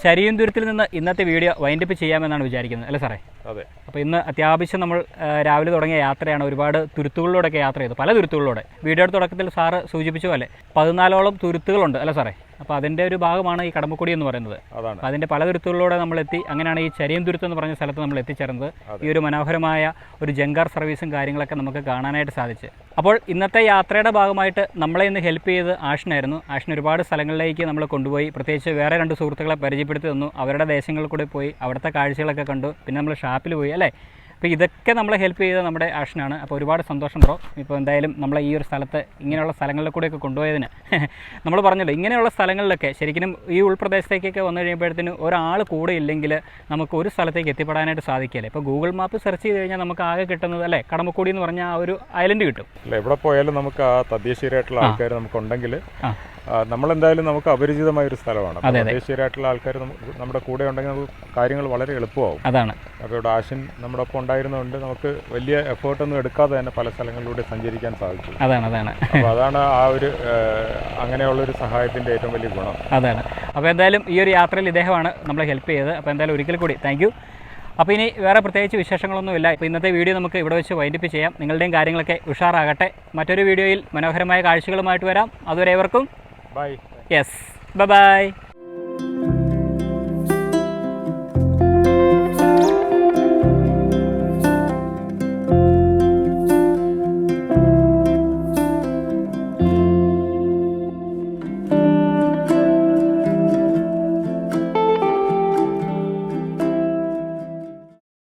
ശരിയും ദൂരത്തിൽ നിന്ന് ഇന്നത്തെ വീഡിയോ വൈൻഡപ്പ് ചെയ്യാമെന്നാണ് വിചാരിക്കുന്നത്. അല്ലേ സാറേ? അതെ. അപ്പോൾ ഇന്ന് അത്യാവശ്യം നമ്മൾ രാവിലെ തുടങ്ങിയ യാത്രയാണ് ഒരുപാട് തുരുത്തുകളിലൂടെയൊക്കെ യാത്ര ചെയ്തു പല തുരുത്തുകളിലൂടെ. വീഡിയോയുടെ തുടക്കത്തിൽ സാറ് സൂചിപ്പിച്ച പോലെ പതിനാലോളം തുരുത്തുകളുണ്ട്. അല്ലേ സാറേ? അപ്പോൾ അതിന്റെ ഒരു ഭാഗമാണ് ഈ കടമ്പക്കുടി എന്ന് പറയുന്നത്. അതാണ്. അതിന്റെ പല തുരുത്തുകളിലൂടെ നമ്മൾ എത്തി അങ്ങനെയാണ് ഈ ചരിയം തുരുത്ത് എന്ന് പറഞ്ഞ സ്ഥലത്ത് നമ്മൾ എത്തിച്ചേർന്നത്. ഈ ഒരു മനോഹരമായ ഒരു ജങ്കാർ സർവീസും കാര്യങ്ങളൊക്കെ നമുക്ക് കാണാനായിട്ട് സാധിച്ചു. അപ്പോൾ ഇന്നത്തെ യാത്രയുടെ ഭാഗമായിട്ട് നമ്മളെ ഇന്ന് ഹെൽപ്പ് ചെയ്ത് ആഷിനായിരുന്നു. ആഷിന് ഒരുപാട് സ്ഥലങ്ങളിലേക്ക് നമ്മൾ കൊണ്ടുപോയി. പ്രത്യേകിച്ച് വേറെ രണ്ട് സുഹൃത്തുക്കളെ പരിചയപ്പെടുത്തി തന്നു. അവരുടെ ദേശങ്ങളിൽ കൂടി പോയി. അവിടുത്തെ കാഴ്ചകളൊക്കെ കണ്ടു. പിന്നെ നമ്മൾ ഷാപ്പിൽ പോയി അല്ലേ? അപ്പോൾ ഇതൊക്കെ നമ്മളെ ഹെൽപ്പ് ചെയ്ത നമ്മുടെ ആഷനാണ്. അപ്പോൾ ഒരുപാട് സന്തോഷം ബ്രോ. ഇപ്പോൾ എന്തായാലും നമ്മളെ ഈ ഒരു സ്ഥലത്ത് ഇങ്ങനെയുള്ള സ്ഥലങ്ങളിൽ കൂടെയൊക്കെ കൊണ്ടുപോയതിന്. നമ്മൾ പറഞ്ഞല്ലോ ഇങ്ങനെയുള്ള സ്ഥലങ്ങളിലൊക്കെ ശരിക്കും ഈ ഉൾപ്രദേശത്തേക്കൊക്കെ വന്നു കഴിയുമ്പോഴത്തേനും ഒരാൾ കൂടെ ഇല്ലെങ്കിൽ നമുക്ക് ഒരു സ്ഥലത്തേക്ക് എത്തിപ്പെടാനായിട്ട് സാധിക്കില്ല. ഇപ്പോൾ ഗൂഗിൾ മാപ്പ് സെർച്ച് ചെയ്ത് കഴിഞ്ഞാൽ നമുക്ക് ആകെ കിട്ടുന്നത് അല്ലേ? കടമക്കുടി എന്ന് പറഞ്ഞാൽ ആ ഒരു ഐലൻഡ് കിട്ടും. അല്ല എവിടെ പോയാലും നമുക്ക് ആ തദ്ദേശീയരായിട്ടുള്ള ആൾക്കാർ നമുക്കുണ്ടെങ്കിൽ ആ. നമ്മളെന്തായാലും നമുക്ക് അപരിചിതമായ ഒരു സ്ഥലമാണ് ദേശീയരായിട്ടുള്ള. ആൾക്കാർ നമ്മുടെ കൂടെ ഉണ്ടെങ്കിൽ നമുക്ക് കാര്യങ്ങൾ വളരെ എളുപ്പമാവും. അതാണ്. അപ്പോൾ ഇവിടെ ആശൻ നമ്മുടെ ഒപ്പം ഉണ്ടായിരുന്നതുകൊണ്ട് നമുക്ക് വലിയ എഫേർട്ടൊന്നും എടുക്കാതെ തന്നെ പല സ്ഥലങ്ങളിലൂടെ സഞ്ചരിക്കാൻ സാധിച്ചു. അതാണ് അതാണ്. അപ്പോൾ അതാണ് ആ ഒരു അങ്ങനെയുള്ള ഒരു സഹായത്തിന്റെ ഏറ്റവും വലിയ ഗുണം. അതാണ്. അപ്പോൾ എന്തായാലും ഈ ഒരു യാത്രയിൽ ഇദ്ദേഹമാണ് നമ്മളെ ഹെൽപ്പ് ചെയ്തത്. അപ്പോൾ എന്തായാലും ഒരിക്കൽ കൂടി താങ്ക് യു അപ്പോൾ ഇനി വേറെ പ്രത്യേകിച്ച് വിശേഷങ്ങളൊന്നുമില്ല ഇപ്പോൾ ഇന്നത്തെ വീഡിയോ നമുക്ക് ഇവിടെ വെച്ച് വൈൻഡപ്പ് ചെയ്യാം. നിങ്ങളുടെയും കാര്യങ്ങളൊക്കെ ഉഷാറാകട്ടെ. മറ്റൊരു വീഡിയോയിൽ മനോഹരമായ കാഴ്ചകളുമായിട്ട് വരാം. അതുവരെ ഏവർക്കും Bye. Yes. Bye-bye.